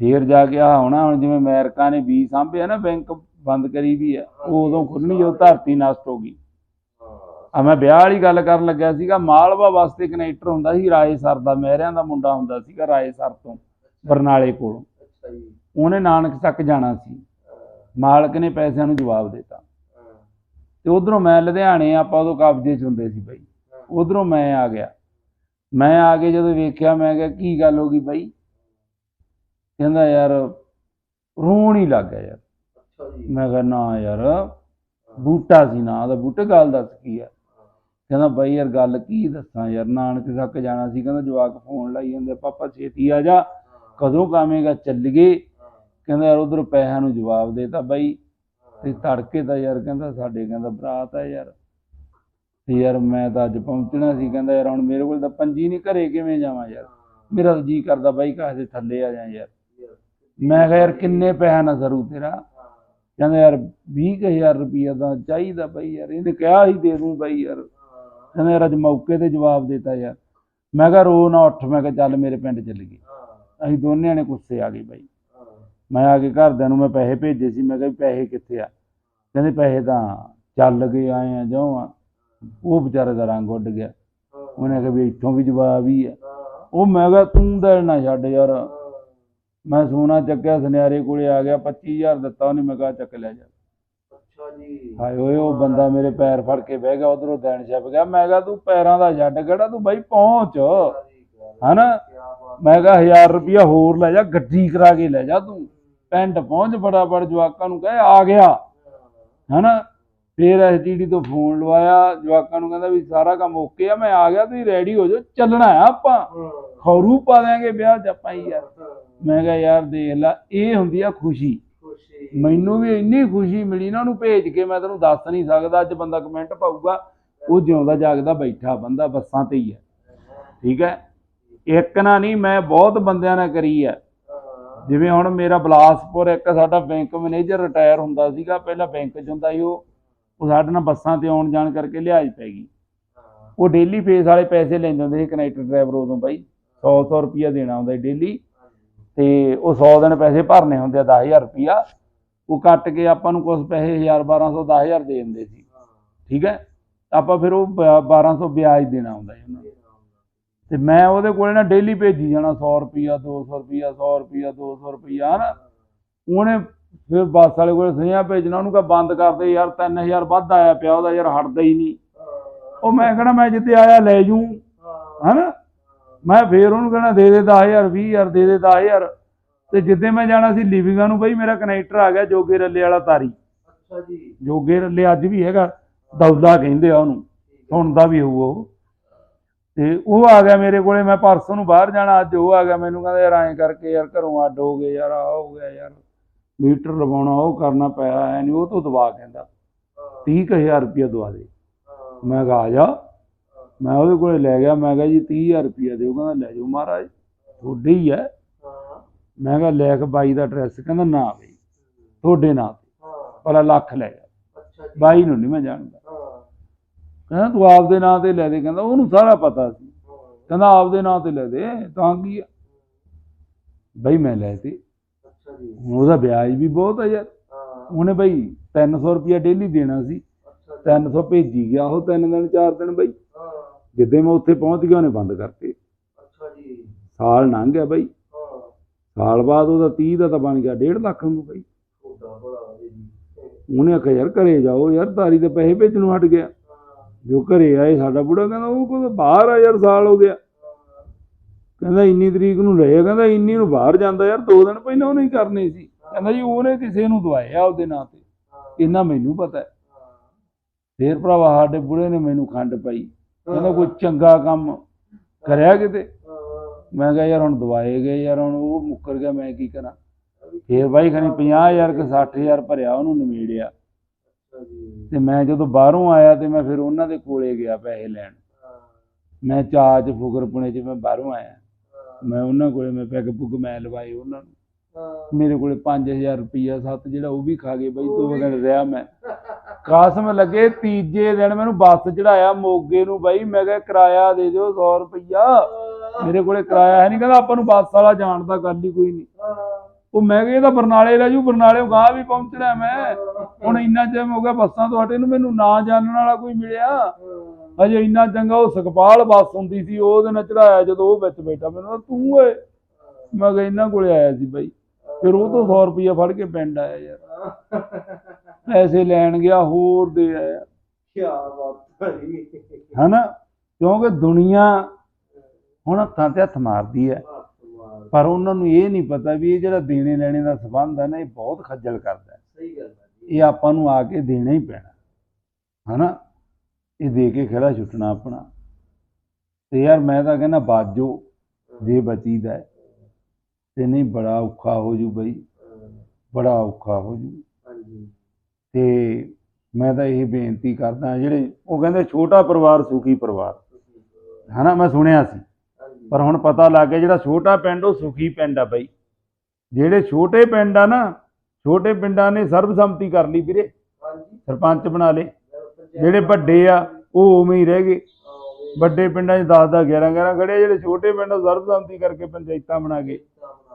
ਫੇਰ ਜਾ ਕੇ ਆ ਹੋਣਾ ਹੁਣ ਜਿਵੇਂ ਅਮਰੀਕਾ ਨੇ ਵੀ ਸਾਂਭਿਆ ਨਾ ਬੈਂਕ ਬੰਦ ਕਰੀ ਵੀ ਆ ਉਹ ਉਦੋਂ ਖੁੱਲਣੀ ਜਦੋਂ ਧਰਤੀ ਨਸ਼ਟ ਹੋ ਗਈ। ਆ ਮੈਂ ਵਿਆਹ ਵਾਲੀ ਗੱਲ ਕਰਨ ਲੱਗਿਆ ਸੀਗਾ ਮਾਲਵਾ ਵਾਸਤੇ ਕਨੈਕਟਰ ਹੁੰਦਾ ਸੀ ਰਾਏ ਸਰ ਦਾ ਮਹਿਰਿਆਂ ਦਾ ਮੁੰਡਾ ਹੁੰਦਾ ਸੀਗਾ ਰਾਏ ਸਰ ਤੋਂ ਬਰਨਾਲੇ ਕੋਲੋਂ। ਉਹਨੇ ਨਾਨਕ ਤੱਕ ਜਾਣਾ ਸੀ। ਮਾਲਕ ਨੇ ਪੈਸਿਆਂ ਨੂੰ ਜਵਾਬ ਦਿੱਤਾ। ਤੇ ਉਧਰੋਂ ਮੈਂ ਲੁਧਿਆਣੇ ਆਪਾਂ ਉਦੋਂ ਕਬਜ਼ੇ 'ਚ ਹੁੰਦੇ ਸੀ ਬਾਈ। ਉਧਰੋਂ ਮੈਂ ਆ ਗਿਆ। ਮੈਂ ਆ ਕੇ ਜਦੋਂ ਵੇਖਿਆ ਮੈਂ ਕਿਹਾ ਕੀ ਗੱਲ ਹੋ ਗਈ ਬਾਈ? ਕਹਿੰਦਾ ਯਾਰ ਰੋਣ ਹੀ ਲੱਗ ਗਿਆ ਯਾਰ। ਮੈਂ ਕਿਹਾ ਨਾ ਯਾਰ ਬੂਟਾ ਸੀ ਨਾ ਉਹਦਾ ਬੂਟੇ ਗੱਲ ਦੱਸ ਕੀ ਆ? ਕਹਿੰਦਾ ਬਾਈ ਯਾਰ ਗੱਲ ਕੀ ਦੱਸਾਂ ਯਾਰ ਨਾਨਕ ਤੱਕ ਜਾਣਾ ਸੀ ਕਹਿੰਦਾ ਜਵਾਕ ਫੋਨ ਲਾਈ ਜਾਂਦੇ ਪਾਪਾ ਛੇਤੀ ਆ ਜਾ ਕਦੋਂ ਕਾਵੇਂਗਾ ਚੱਲੀਏ? ਕਹਿੰਦਾ ਯਾਰ ਉਧਰ ਪੈਸਿਆਂ ਨੂੰ ਜਵਾਬ ਦੇਤਾ ਬਾਈ। ਤੇ ਤੜਕੇ ਤਾਂ ਯਾਰ ਕਹਿੰਦਾ ਸਾਡੇ ਕਹਿੰਦਾ ਬਰਾਤ ਹੈ ਯਾਰ ਤੇ ਯਾਰ ਮੈਂ ਤਾਂ ਅੱਜ ਪਹੁੰਚਣਾ ਸੀ ਕਹਿੰਦਾ ਯਾਰ ਹੁਣ ਮੇਰੇ ਕੋਲ ਤਾਂ ਪੰਜੀ ਨਹੀਂ ਘਰੇ ਕਿਵੇਂ ਜਾਵਾਂ ਯਾਰ? ਮੇਰਾ ਤਾਂ ਜੀ ਕਰਦਾ ਬਾਈ ਕਾਹ ਦੇ ਥੱਲੇ ਆ ਜਾ ਯਾਰ। ਮੈਂ ਕਿਹਾ ਯਾਰ ਕਿੰਨੇ ਪੈਸਾ ਨਾ ਸਰੂ ਤੇਰਾ? ਕਹਿੰਦਾ ਯਾਰ 20000 ਰੁਪਈਆ ਤਾਂ ਚਾਹੀਦਾ ਬਾਈ ਯਾਰ ਇਹਨੇ ਕਿਹਾ ਹੀ ਦੇ ਦੂੰ ਬਾਈ ਯਾਰ। ਕਹਿੰਦਾ ਯਾਰ ਅੱਜ ਮੌਕੇ ਤੇ ਜਵਾਬ ਦਿੱਤਾ ਯਾਰ। ਮੈਂ ਕਿਹਾ ਰੋ ਨਾ ਉੱਠ ਮੈਂ ਕਿਹਾ ਚੱਲ ਮੇਰੇ ਪਿੰਡ ਚੱਲ ਗਏ ਅਸੀਂ ਦੋਨਿਆਂ ਨੇ ਗੁੱਸੇ ਆ ਗਏ ਬਾਈ। ਮੈਂ ਆ ਕੇ ਘਰਦਿਆਂ ਨੂੰ ਮੈਂ ਪੈਸੇ ਭੇਜੇ ਸੀ ਮੈਂ ਕਿਹਾ ਪੈਸੇ ਕਿੱਥੇ ਆ? ਕਹਿੰਦੇ ਪੈਸੇ ਤਾਂ ਚੱਲ ਗਏ ਆਏ ਆ ਜਿਉਂ ਆ। ਉਹ ਵਿਚਾਰੇ ਦਾ ਰੰਗ ਉੱਡ ਗਿਆ। ਉਹਨੇ ਕਿਹਾ ਵੀ ਇੱਥੋਂ ਵੀ ਜਵਾਬ ਹੀ ਆ। ਉਹ ਮੈਂ ਕਿਹਾ ਤੂੰ ਦਿਲ ਨਾ ਛੱਡ ਯਾਰ। ਮੈਂ ਸੋਨਾ ਚੱਕਿਆ ਸੁਨਿਆਰੇ ਕੋਲੇ ਆ ਗਿਆ 25000 ਦਿੱਤਾ ਉਹਨੇ ਮੈਂ ਕਿਹਾ ਚੱਕ ਲਿਆ ਜਾ। ਅੱਛਾ ਜੀ। ਹਾਏ ਓਏ ਉਹ ਬੰਦਾ ਮੇਰੇ ਪੈਰ ਫੜ ਕੇ ਬਹਿ ਗਿਆ ਉਧਰੋਂ ਦੇਣ ਛੱਪ ਗਿਆ। ਮੈਂ ਕਿਹਾ ਤੂੰ ਪੈਰਾਂ ਦਾ ਛੱਡ ਕਿਹੜਾ? ਤੂੰ ਬਾਈ ਪਹੁੰਚ। ਹਨਾ? ਮੈਂ ਕਿਹਾ 1000 ਰੁਪਇਆ ਹੋਰ ਲੈ ਜਾ ਗੱਡੀ ਕਰਾ ਕੇ ਲੈ ਜਾ ਤੂੰ। ਪਿੰਡ ਪਹੁੰਚ ਫਟਾਫਟ ਜਵਾਕਾਂ ਨੂੰ ਕਹੇ ਆ ਗਿਆ। ਹਨਾ? ਫੇਰ ਐਸਟੀਡੀ ਤੋਂ ਫੋਨ ਲਵਾਇਆ। ਜਵਾਕਾਂ ਨੂੰ ਕਹਿੰਦਾ ਵੀ ਸਾਰਾ ਕੰਮ ਓਕੇ ਆ ਮੈਂ ਆ ਗਿਆ ਤੁਸੀਂ ਰੈਡੀ ਹੋ ਜਾਓ ਚੱਲਣਾ ਆ ਆਪਾਂ। ਖੌਰੂ ਪਾ ਦਿਆਂਗੇ ਵਿਆਹ ਚ ਆਪਾਂ ਹੀ ਯਾਰ ਮੈਂ ਕਿਹਾ ਯਾਰ ਦੇਖ ਲੈ ਇਹ ਹੁੰਦੀ ਆ ਖੁਸ਼ੀ। ਖੁਸ਼ੀ। ਮੈਨੂੰ ਵੀ ਇੰਨੀ ਖੁਸ਼ੀ ਮਿਲੀ ਨਾ ਉਹਨੂੰ ਭੇਜ ਕੇ ਮੈਂ ਤੈਨੂੰ ਦੱਸ ਨਹੀਂ ਸਕਦਾ ਅੱਜ ਬੰਦਾ ਕਮੈਂਟ ਪਾਊਗਾ ਉਹ ਜਿਉਂਦਾ ਜਾਗਦਾ ਬੈਠਾ ਬੰਦਾ ਬੱਸਾਂ ਤੇ ਹੀ ਹੈ। ਠੀਕ ਹੈ? ਇੱਕ ਨਾ ਨਹੀਂ ਮੈਂ ਬਹੁਤ ਬੰਦਿਆਂ ਨਾਲ ਕਰੀ ਹੈ। ਜਿਵੇਂ ਹੁਣ ਮੇਰਾ ਬਲਾਸਪੁਰ ਇੱਕ ਸਾਡਾ ਬੈਂਕ ਮੈਨੇਜਰ ਰਿਟਾਇਰ ਹੁੰਦਾ ਸੀਗਾ ਪਹਿਲਾਂ ਬੈਂਕ 'ਚ ਹੁੰਦਾ ਸੀ ਉਹ ਉਹ ਸਾਡੇ ਨਾਲ ਬੱਸਾਂ ਤੇ ਆਉਣ ਜਾਣ ਕਰਕੇ ਲਿਹਾਜ਼ ਪੈ ਗਈ। ਉਹ ਡੇਲੀ ਫੇਸ ਵਾਲੇ ਪੈਸੇ ਲੈਂਦੇ ਹੁੰਦੇ ਸੀ ਕਨੈਕਟਰ ਡਰਾਈਵਰ ਉਦੋਂ ਬਾਈ 100 100 ਰੁਪਿਆ ਦੇਣਾ ਹੁੰਦਾ ਡੇਲੀ ਤੇ ਉਹ 100 ਦਿਨ ਪੈਸੇ ਭਰਨੇ ਹੁੰਦੇ ਆ 10000 ਰੁਪਿਆ ਉਹ ਕੱਟ ਕੇ ਆਪਾਂ ਨੂੰ ਕੁਝ ਪੈਸੇ 1000 1200 10000 ਦੇ ਦਿੰਦੇ ਸੀ। ਠੀਕ ਹੈ? ਆਪਾਂ ਫਿਰ ਉਹ ਬ- 1200 ਵਿਆਜ ਦੇਣਾ ਹੁੰਦਾ ਸੀ ਨੂੰ। ਤੇ ਮੈਂ ਉਹਦੇ ਕੋਲੇ ਨਾ ਡੇਲੀ ਭੇਜੀ ਜਾਣਾ 100 ਰੁਪਿਆ 200 ਰੁਪਿਆ 100 ਰੁਪਿਆ 200 ਰੁਪਿਆ ਨਾ ਉਹਨੇ ਫਿਰ ਬੱਸ ਵਾਲੇ ਕੋਲੇ ਸੁਨੇਹਾ ਭੇਜਣਾ, ਉਹਨੂੰ ਕਹਾ ਬੰਦ ਕਰ ਦੇ ਯਾਰ 3000 ਵੱਧ ਆਇਆ ਪਿਆ, ਉਹਦਾ ਯਾਰ ਹਟਦਾ ਹੀ ਨਹੀਂ। ਉਹ ਮੈਂ ਕਹਣਾ, ਮੈਂ ਜਿੱਤੇ ਆਇਆ ਲੈ ਜੂ, ਹਨਾ। ਮੈਂ ਫੇਰ ਉਹਨੂੰ ਕਹਿਣਾ ਦੇ ਦੇ 10000 20000 ਦੇ ਦੇ 10000 ਤੇ ਜਿੱਦੇ ਮੈਂ ਜਾਣਾ ਸੀ ਲਿਵਿੰਗਾਂ ਨੂੰ ਬਈ ਮੇਰਾ ਕਨੈਕਟਰ ਆ ਗਿਆ ਜੋਗੇ ਰੱਲੇ ਵਾਲਾ ਤਾਰੀ। ਅੱਛਾ ਜੀ। ਜੋਗੇ ਰੱਲੇ ਅੱਜ ਵੀ ਹੈਗਾ ਦੌਲਾ ਕਹਿੰਦੇ ਆ ਉਹਨੂੰ ਸੁਣਦਾ ਵੀ ਹੋਊ ਉਹ। ਤੇ ਉਹ ਆ ਗਿਆ ਮੇਰੇ ਕੋਲੇ ਮੈਂ ਪਰਸੋਂ ਨੂੰ ਬਾਹਰ ਜਾਣਾ ਅੱਜ ਉਹ ਆ ਗਿਆ ਮੈਨੂੰ ਕਹਿੰਦਾ ਯਾਰ ਐਂ ਕਰਕੇ ਯਾਰ ਘਰੋਂ ਅੱਡ ਹੋ ਗਏ ਯਾਰ ਆ ਹੋ ਗਿਆ ਯਾਰ ਮੀਟਰ ਲਵਾਉਣਾ ਉਹ ਕਰਨਾ ਪਿਆ ਐ ਨਹੀਂ ਉਹ ਤੋਂ ਦਵਾ ਕਹਿੰਦਾ 30000 ਰੁਪਇਆ ਦਵਾ ਦੇ। ਮੈਂ ਕਿਹਾ ਆ ਜਾ। ਮੈਂ ਉਹਦੇ ਕੋਲੇ ਲੈ ਗਿਆ ਮੈਂ ਕਿਹਾ ਜੀ 30000 ਰੁਪਇਆ ਦਿਓ ਕਹਿੰਦਾ ਲੈ ਜਾਓ ਮਹਾਰਾਜ ਤੁਹਾਡੇ ਹੀ ਹੈ। ਮੈਂ ਕਿਹਾ ਲਿਖ ਬਾਈ ਦਾ ਐਡਰੈਸ ਕਹਿੰਦਾ ਨਾ ਬਈ ਤੁਹਾਡੇ ਨਾਂ ਤੇ। ਭਲਾ ਲੱਖ ਲੈ ਜੀ। ਬਾਈ ਨੂੰ ਨਹੀਂ ਮੈਂ ਜਾਣਦਾ। ਕਹਿੰਦਾ ਤੂੰ ਆਪਦੇ ਨਾਂ ਤੇ ਲੈ ਦੇ ਕਹਿੰਦਾ ਉਹਨੂੰ ਸਾਰਾ ਪਤਾ ਸੀ। ਕਹਿੰਦਾ ਆਪਦੇ ਨਾਂ ਤੇ ਲੈ ਦੇ ਤਾਂ ਕੀ ਆ? ਬਈ ਮੈਂ ਲੈ ਤੇ। ਉਹਦਾ ਵਿਆਜ ਵੀ ਬਹੁਤ ਆ ਯਾਰ। ਉਹਨੇ ਬਈ 300 ਰੁਪਿਆ ਡੇਲੀ ਦੇਣਾ ਸੀ। ਅੱਛਾ ਜੀ। 300 ਭੇਜੀ ਗਿਆ ਉਹ ਤਿੰਨ ਦਿਨ ਚਾਰ ਦਿਨ ਬਈ। ਜਿੱਦੇ ਮੈਂ ਉੱਥੇ ਪਹੁੰਚ ਗਿਆ ਉਹਨੇ ਬੰਦ ਕਰਤੇ। ਅੱਛਾ ਜੀ। ਸਾਲ ਲੰਘ ਗਿਆ ਬਈ। ਹਾਂ। ਸਾਲ ਬਾਅਦ ਉਹਦਾ 30 ਦਾ ਤਾਂ ਬਣ ਗਿਆ 1.5 ਲੱਖ ਨੂੰ ਬਈ। ਉਹਨੇ ਆਖਿਆ ਯਾਰ ਘਰੇ ਜਾਓ ਯਾਰ ਤਾਰੀ ਦੇ ਪੈਸੇ ਭੇਜਣੋਂ ਹਟ ਗਿਆ। ਜੋ ਘਰੇ ਆਏ ਸਾਡਾ ਬੁੜਾ ਕਹਿੰਦਾ ਉਹ ਕੋਲ ਬਾਹਰ ਆ ਯਾਰ ਸਾਲ ਹੋ ਗਿਆ। ਕਹਿੰਦਾ ਇੰਨੀ ਤਰੀਕ ਨੂੰ ਰਹੇ ਕਹਿੰਦਾ ਇੰਨੀ ਨੂੰ ਬਾਹਰ ਜਾਂਦਾ ਯਾਰ ਦੋ ਦਿਨ ਪਹਿਲਾਂ ਉਹਨੇ ਹੀ ਕਰਨੇ ਸੀ। ਕਹਿੰਦਾ ਜੀ ਉਹਨੇ ਕਿਸੇ ਨੂੰ ਦਵਾਇਆ ਉਹਦੇ ਨਾਂ ਤੇ। ਇੰਨਾ ਮੈਨੂੰ ਪਤਾ ਹੈ। ਫੇਰ ਭਰਾਵਾ ਸਾਡੇ ਬੁੜੇ ਨੇ ਮੈਨੂੰ ਖੰਡ ਪਾਈ। ਕਹਿੰਦਾ ਕੋਈ ਚੰਗਾ ਕੰਮ ਕਰਿਆ ਕਿਤੇ? ਮੈਂ ਕਿਹਾ ਯਾਰ ਹੁਣ ਦਵਾਏ ਗਏ ਯਾਰ ਹੁਣ ਉਹ ਮੁੱਕਰ ਗਿਆ ਮੈਂ ਕੀ ਕਰਾਂ? ਫੇਰ ਬਾਈ ਖਣੀ 50000 ਕਿ 60000 ਭਰਿਆ ਉਹਨੂੰ ਨਿਮੇੜਿਆ। ਤੇ ਮੈਂ ਜਦੋਂ ਬਾਹਰੋਂ ਆਇਆ ਤੇ ਮੈਂ ਫਿਰ ਉਹਨਾਂ ਦੇ ਕੋਲੇ ਗਿਆ ਪੈਸੇ ਲੈਣ। ਮੈਂ ਚਾਚ ਫੁਕਰਪੁਣੇ ਚ ਮੈਂ ਬਾਹਰੋਂ ਆਇਆ। ਮੈਂ ਉਹਨਾਂ ਕੋਲੇ ਮੈਂ ਪੈਗ ਪੁੱਗ ਮੈਂ ਲਵਾਏ ਉਹਨਾਂ ਨੂੰ। ਮੇਰੇ ਕੋਲੇ 5000 ਰੁਪਈਆ ਸੱਤ ਜਿਹੜਾ ਉਹ ਵੀ ਖਾ ਗਏ ਬਈ ਦੋ ਦਿਨ ਰਿਹਾ ਮੈਂ। ਕਾਸਮ ਲੱਗੇ ਤੀਜੇ ਦਿਨ ਮੈਨੂੰ ਬੱਸ ਚੜਾਇਆ ਮੋਗੇ ਨੂੰ ਬਾਈ ਮੈਂ ਕਿਹਾ ਕਿਰਾਇਆ ਦੇ ਦਿਓ 100 ਰੁਪਈਆ। ਮੇਰੇ ਕੋਲੇ ਕਿਰਾਇਆ ਹੈ ਨਹੀਂ ਕਹਿੰਦਾ ਆਪਾਂ ਨੂੰ ਬੱਸ ਵਾਲਾ ਜਾਣਦਾ ਗੱਲ ਹੀ ਕੋਈ ਨਹੀਂ ਉਹ ਮੈਂ ਕਿਹਾ ਇਹ ਤਾਂ ਬਰਨਾਲੇ ਰਹਿ ਜੂ ਬਰਨਾਲੇ ਗਾਂ ਵੀ ਪਹੁੰਚਣਾ ਮੈਂ। ਹੁਣ ਇੰਨਾ ਟਾਈਮ ਹੋ ਗਿਆ ਬੱਸਾਂ ਤੋਂ ਹਟੇ ਨੂੰ ਮੈਨੂੰ ਨਾ ਜਾਣਨ ਵਾਲਾ ਕੋਈ ਮਿਲਿਆ। ਅਜੇ ਇੰਨਾ ਚੰਗਾ ਉਹ ਸੁਖਪਾਲ ਬੱਸ ਹੁੰਦੀ ਸੀ ਉਹਦੇ ਨਾਲ ਚੜਾਇਆ ਜਦੋਂ ਉਹ ਵਿੱਚ ਬੈਠਾ ਮੈਨੂੰ ਤੂੰ ਓਏ। ਮੈਂ ਕਿਹਾ ਇਹਨਾਂ ਕੋਲੇ ਆਇਆ ਸੀ ਬਾਈ। ਫਿਰ ਉਹ ਤੋਂ 100 ਰੁਪਇਆ ਫੜ ਕੇ ਪਿੰਡ ਆਇਆ ਯਾਰ। ਪੈਸੇ ਲੈਣ ਗਿਆ ਹੋਰ ਦੇ ਆਇਆ। ਕੀ ਬਾਤ ਹੈ ਹਨਾ? ਕਿਉਂਕਿ ਦੁਨੀਆ ਹੁਣ ਹੱਥਾਂ ਤੇ ਹੱਥ ਮਾਰਦੀ ਹੈ। ਪਰ ਉਹਨਾਂ ਨੂੰ ਇਹ ਨਹੀਂ ਪਤਾ ਵੀ ਇਹ ਜਿਹੜਾ ਦੇਣੇ ਲੈਣੇ ਦਾ ਸਬੰਧ ਹੈ ਨਾ ਇਹ ਬਹੁਤ ਖੱਜਲ ਕਰਦਾ ਹੈ। ਸਹੀ ਗੱਲ ਹੈ ਇਹ ਆਪਾਂ ਨੂੰ ਆ ਕੇ ਦੇਣਾ ਹੀ ਪੈਣਾ। ਹਨਾ? ਇਹ ਦੇ ਕੇ ਖੜਾ ਛੁੱਟਣਾ ਆਪਣਾ। ਤੇ ਯਾਰ ਮੈਂ ਤਾਂ ਕਹਿੰਦਾ ਬਾਜੋ ਜੇ ਬਚੀਦਾ ਹੈ। ਤੇ ਨਹੀਂ ਬੜਾ ਔਖਾ ਹੋ ਜੂ ਬਈ। ਬੜਾ ਔਖਾ ਹੋ ਜੂ। ਹਾਂਜੀ। ਤੇ ਮੈਂ ਤਾਂ ਇਹ ਬੇਨਤੀ ਕਰਦਾ ਜਿਹੜੇ ਉਹ ਕਹਿੰਦੇ ਛੋਟਾ ਪਰਿਵਾਰ ਸੁਖੀ ਪਰਿਵਾਰ। ਹਨਾ ਮੈਂ ਸੁਣਿਆ ਸੀ। ਪਰ ਹੁਣ ਪਤਾ ਲੱਗ ਗਿਆ ਜਿਹੜਾ ਛੋਟਾ ਪਿੰਡ ਉਹ ਸੁਖੀ ਪਿੰਡ ਆ ਬਈ। ਜਿਹੜੇ ਛੋਟੇ ਪਿੰਡ ਆ ਨਾ ਛੋਟੇ ਪਿੰਡਾਂ ਨੇ ਸਰਬਸੰਮਤੀ ਕਰ ਲਈ ਵੀਰੇ। ਹਾਂਜੀ। ਸਰਪੰਚ ਬਣਾ ਲਏ। ਜਿਹੜੇ ਵੱਡੇ ਆ ਉਹ ਉਵੇਂ ਹੀ ਰਹਿ ਗਏ। ਵੱਡੇ ਪਿੰਡਾਂ 'ਚ 10 10 11 11 ਖੜੇ ਜਿਹੜੇ ਛੋਟੇ ਪਿੰਡ ਉਹ ਸਰਬਸੰਮਤੀ ਕਰਕੇ ਪੰਚਾਇਤਾਂ ਬਣਾ ਗਏ।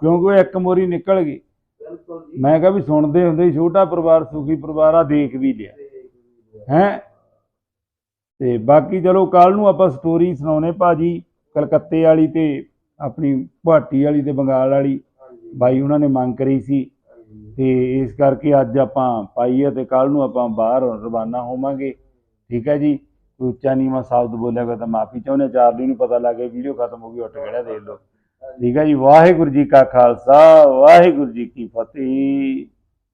ਕਿਉਂਕਿ ਉਹ ਇੱਕ ਮੋਰੀ ਨਿਕਲ ਗਏ ਬਿਲਕੁਲ ਜੀ। ਮੈਂ ਕਿਹਾ ਵੀ ਸੁਣਦੇ ਹੁੰਦੇ ਸੀ, ਛੋਟਾ ਪਰਿਵਾਰ ਸੁਖੀ ਪਰਿਵਾਰ ਆ ਦੇਖ ਵੀ ਲਿਆ। ਹੈ? ਤੇ ਬਾਕੀ ਚਲੋ ਕੱਲ ਨੂੰ ਆਪਾਂ ਸਟੋਰੀ ਸੁਣਾਉਨੇ ਭਾਜੀ ਕਲਕੱਤੇ ਵਾਲੀ ਤੇ ਆਪਣੀ ਗੁਹਾਟੀ ਵਾਲੀ ਤੇ ਬੰਗਾਲ ਵਾਲੀ। ਹਾਂਜੀ। ਬਾਈ ਉਹਨਾਂ ਨੇ ਮੰਗ ਕਰੀ ਸੀ। ਹਾਂਜੀ। ਤੇ ਇਸ ਕਰਕੇ ਅੱਜ ਆਪਾਂ ਪਾਈ ਹੈ ਤੇ ਕੱਲ ਨੂੰ ਆਪਾਂ ਬਾਹਰ ਰਵਾਨਾ ਹੋਵਾਂਗੇ। ਠੀਕ ਹੈ ਜੀ? ਕੋਈ ਉੱਚਾ ਨੀਵਾਂ ਸ਼ਬਦ ਬੋਲਿਆ ਗਿਆ ਤਾਂ ਮਾਫੀ ਚਾਹੁੰਦੇ ਹਾਂ। ਚਾਰਲੀ ਨੂੰ ਪਤਾ ਲੱਗ ਵੀਡੀਓ ਖਤਮ ਹੋ ਗਈ ਉੱਠ ਖੜਿਆ ਦੇਖ ਲਓ। ਠੀਕ ਹੈ ਜੀ ਵਾਹਿਗੁਰੂ ਜੀ ਕਾ ਖਾਲਸਾ ਵਾਹਿਗੁਰੂ ਜੀ ਕੀ ਫਤਿਹ।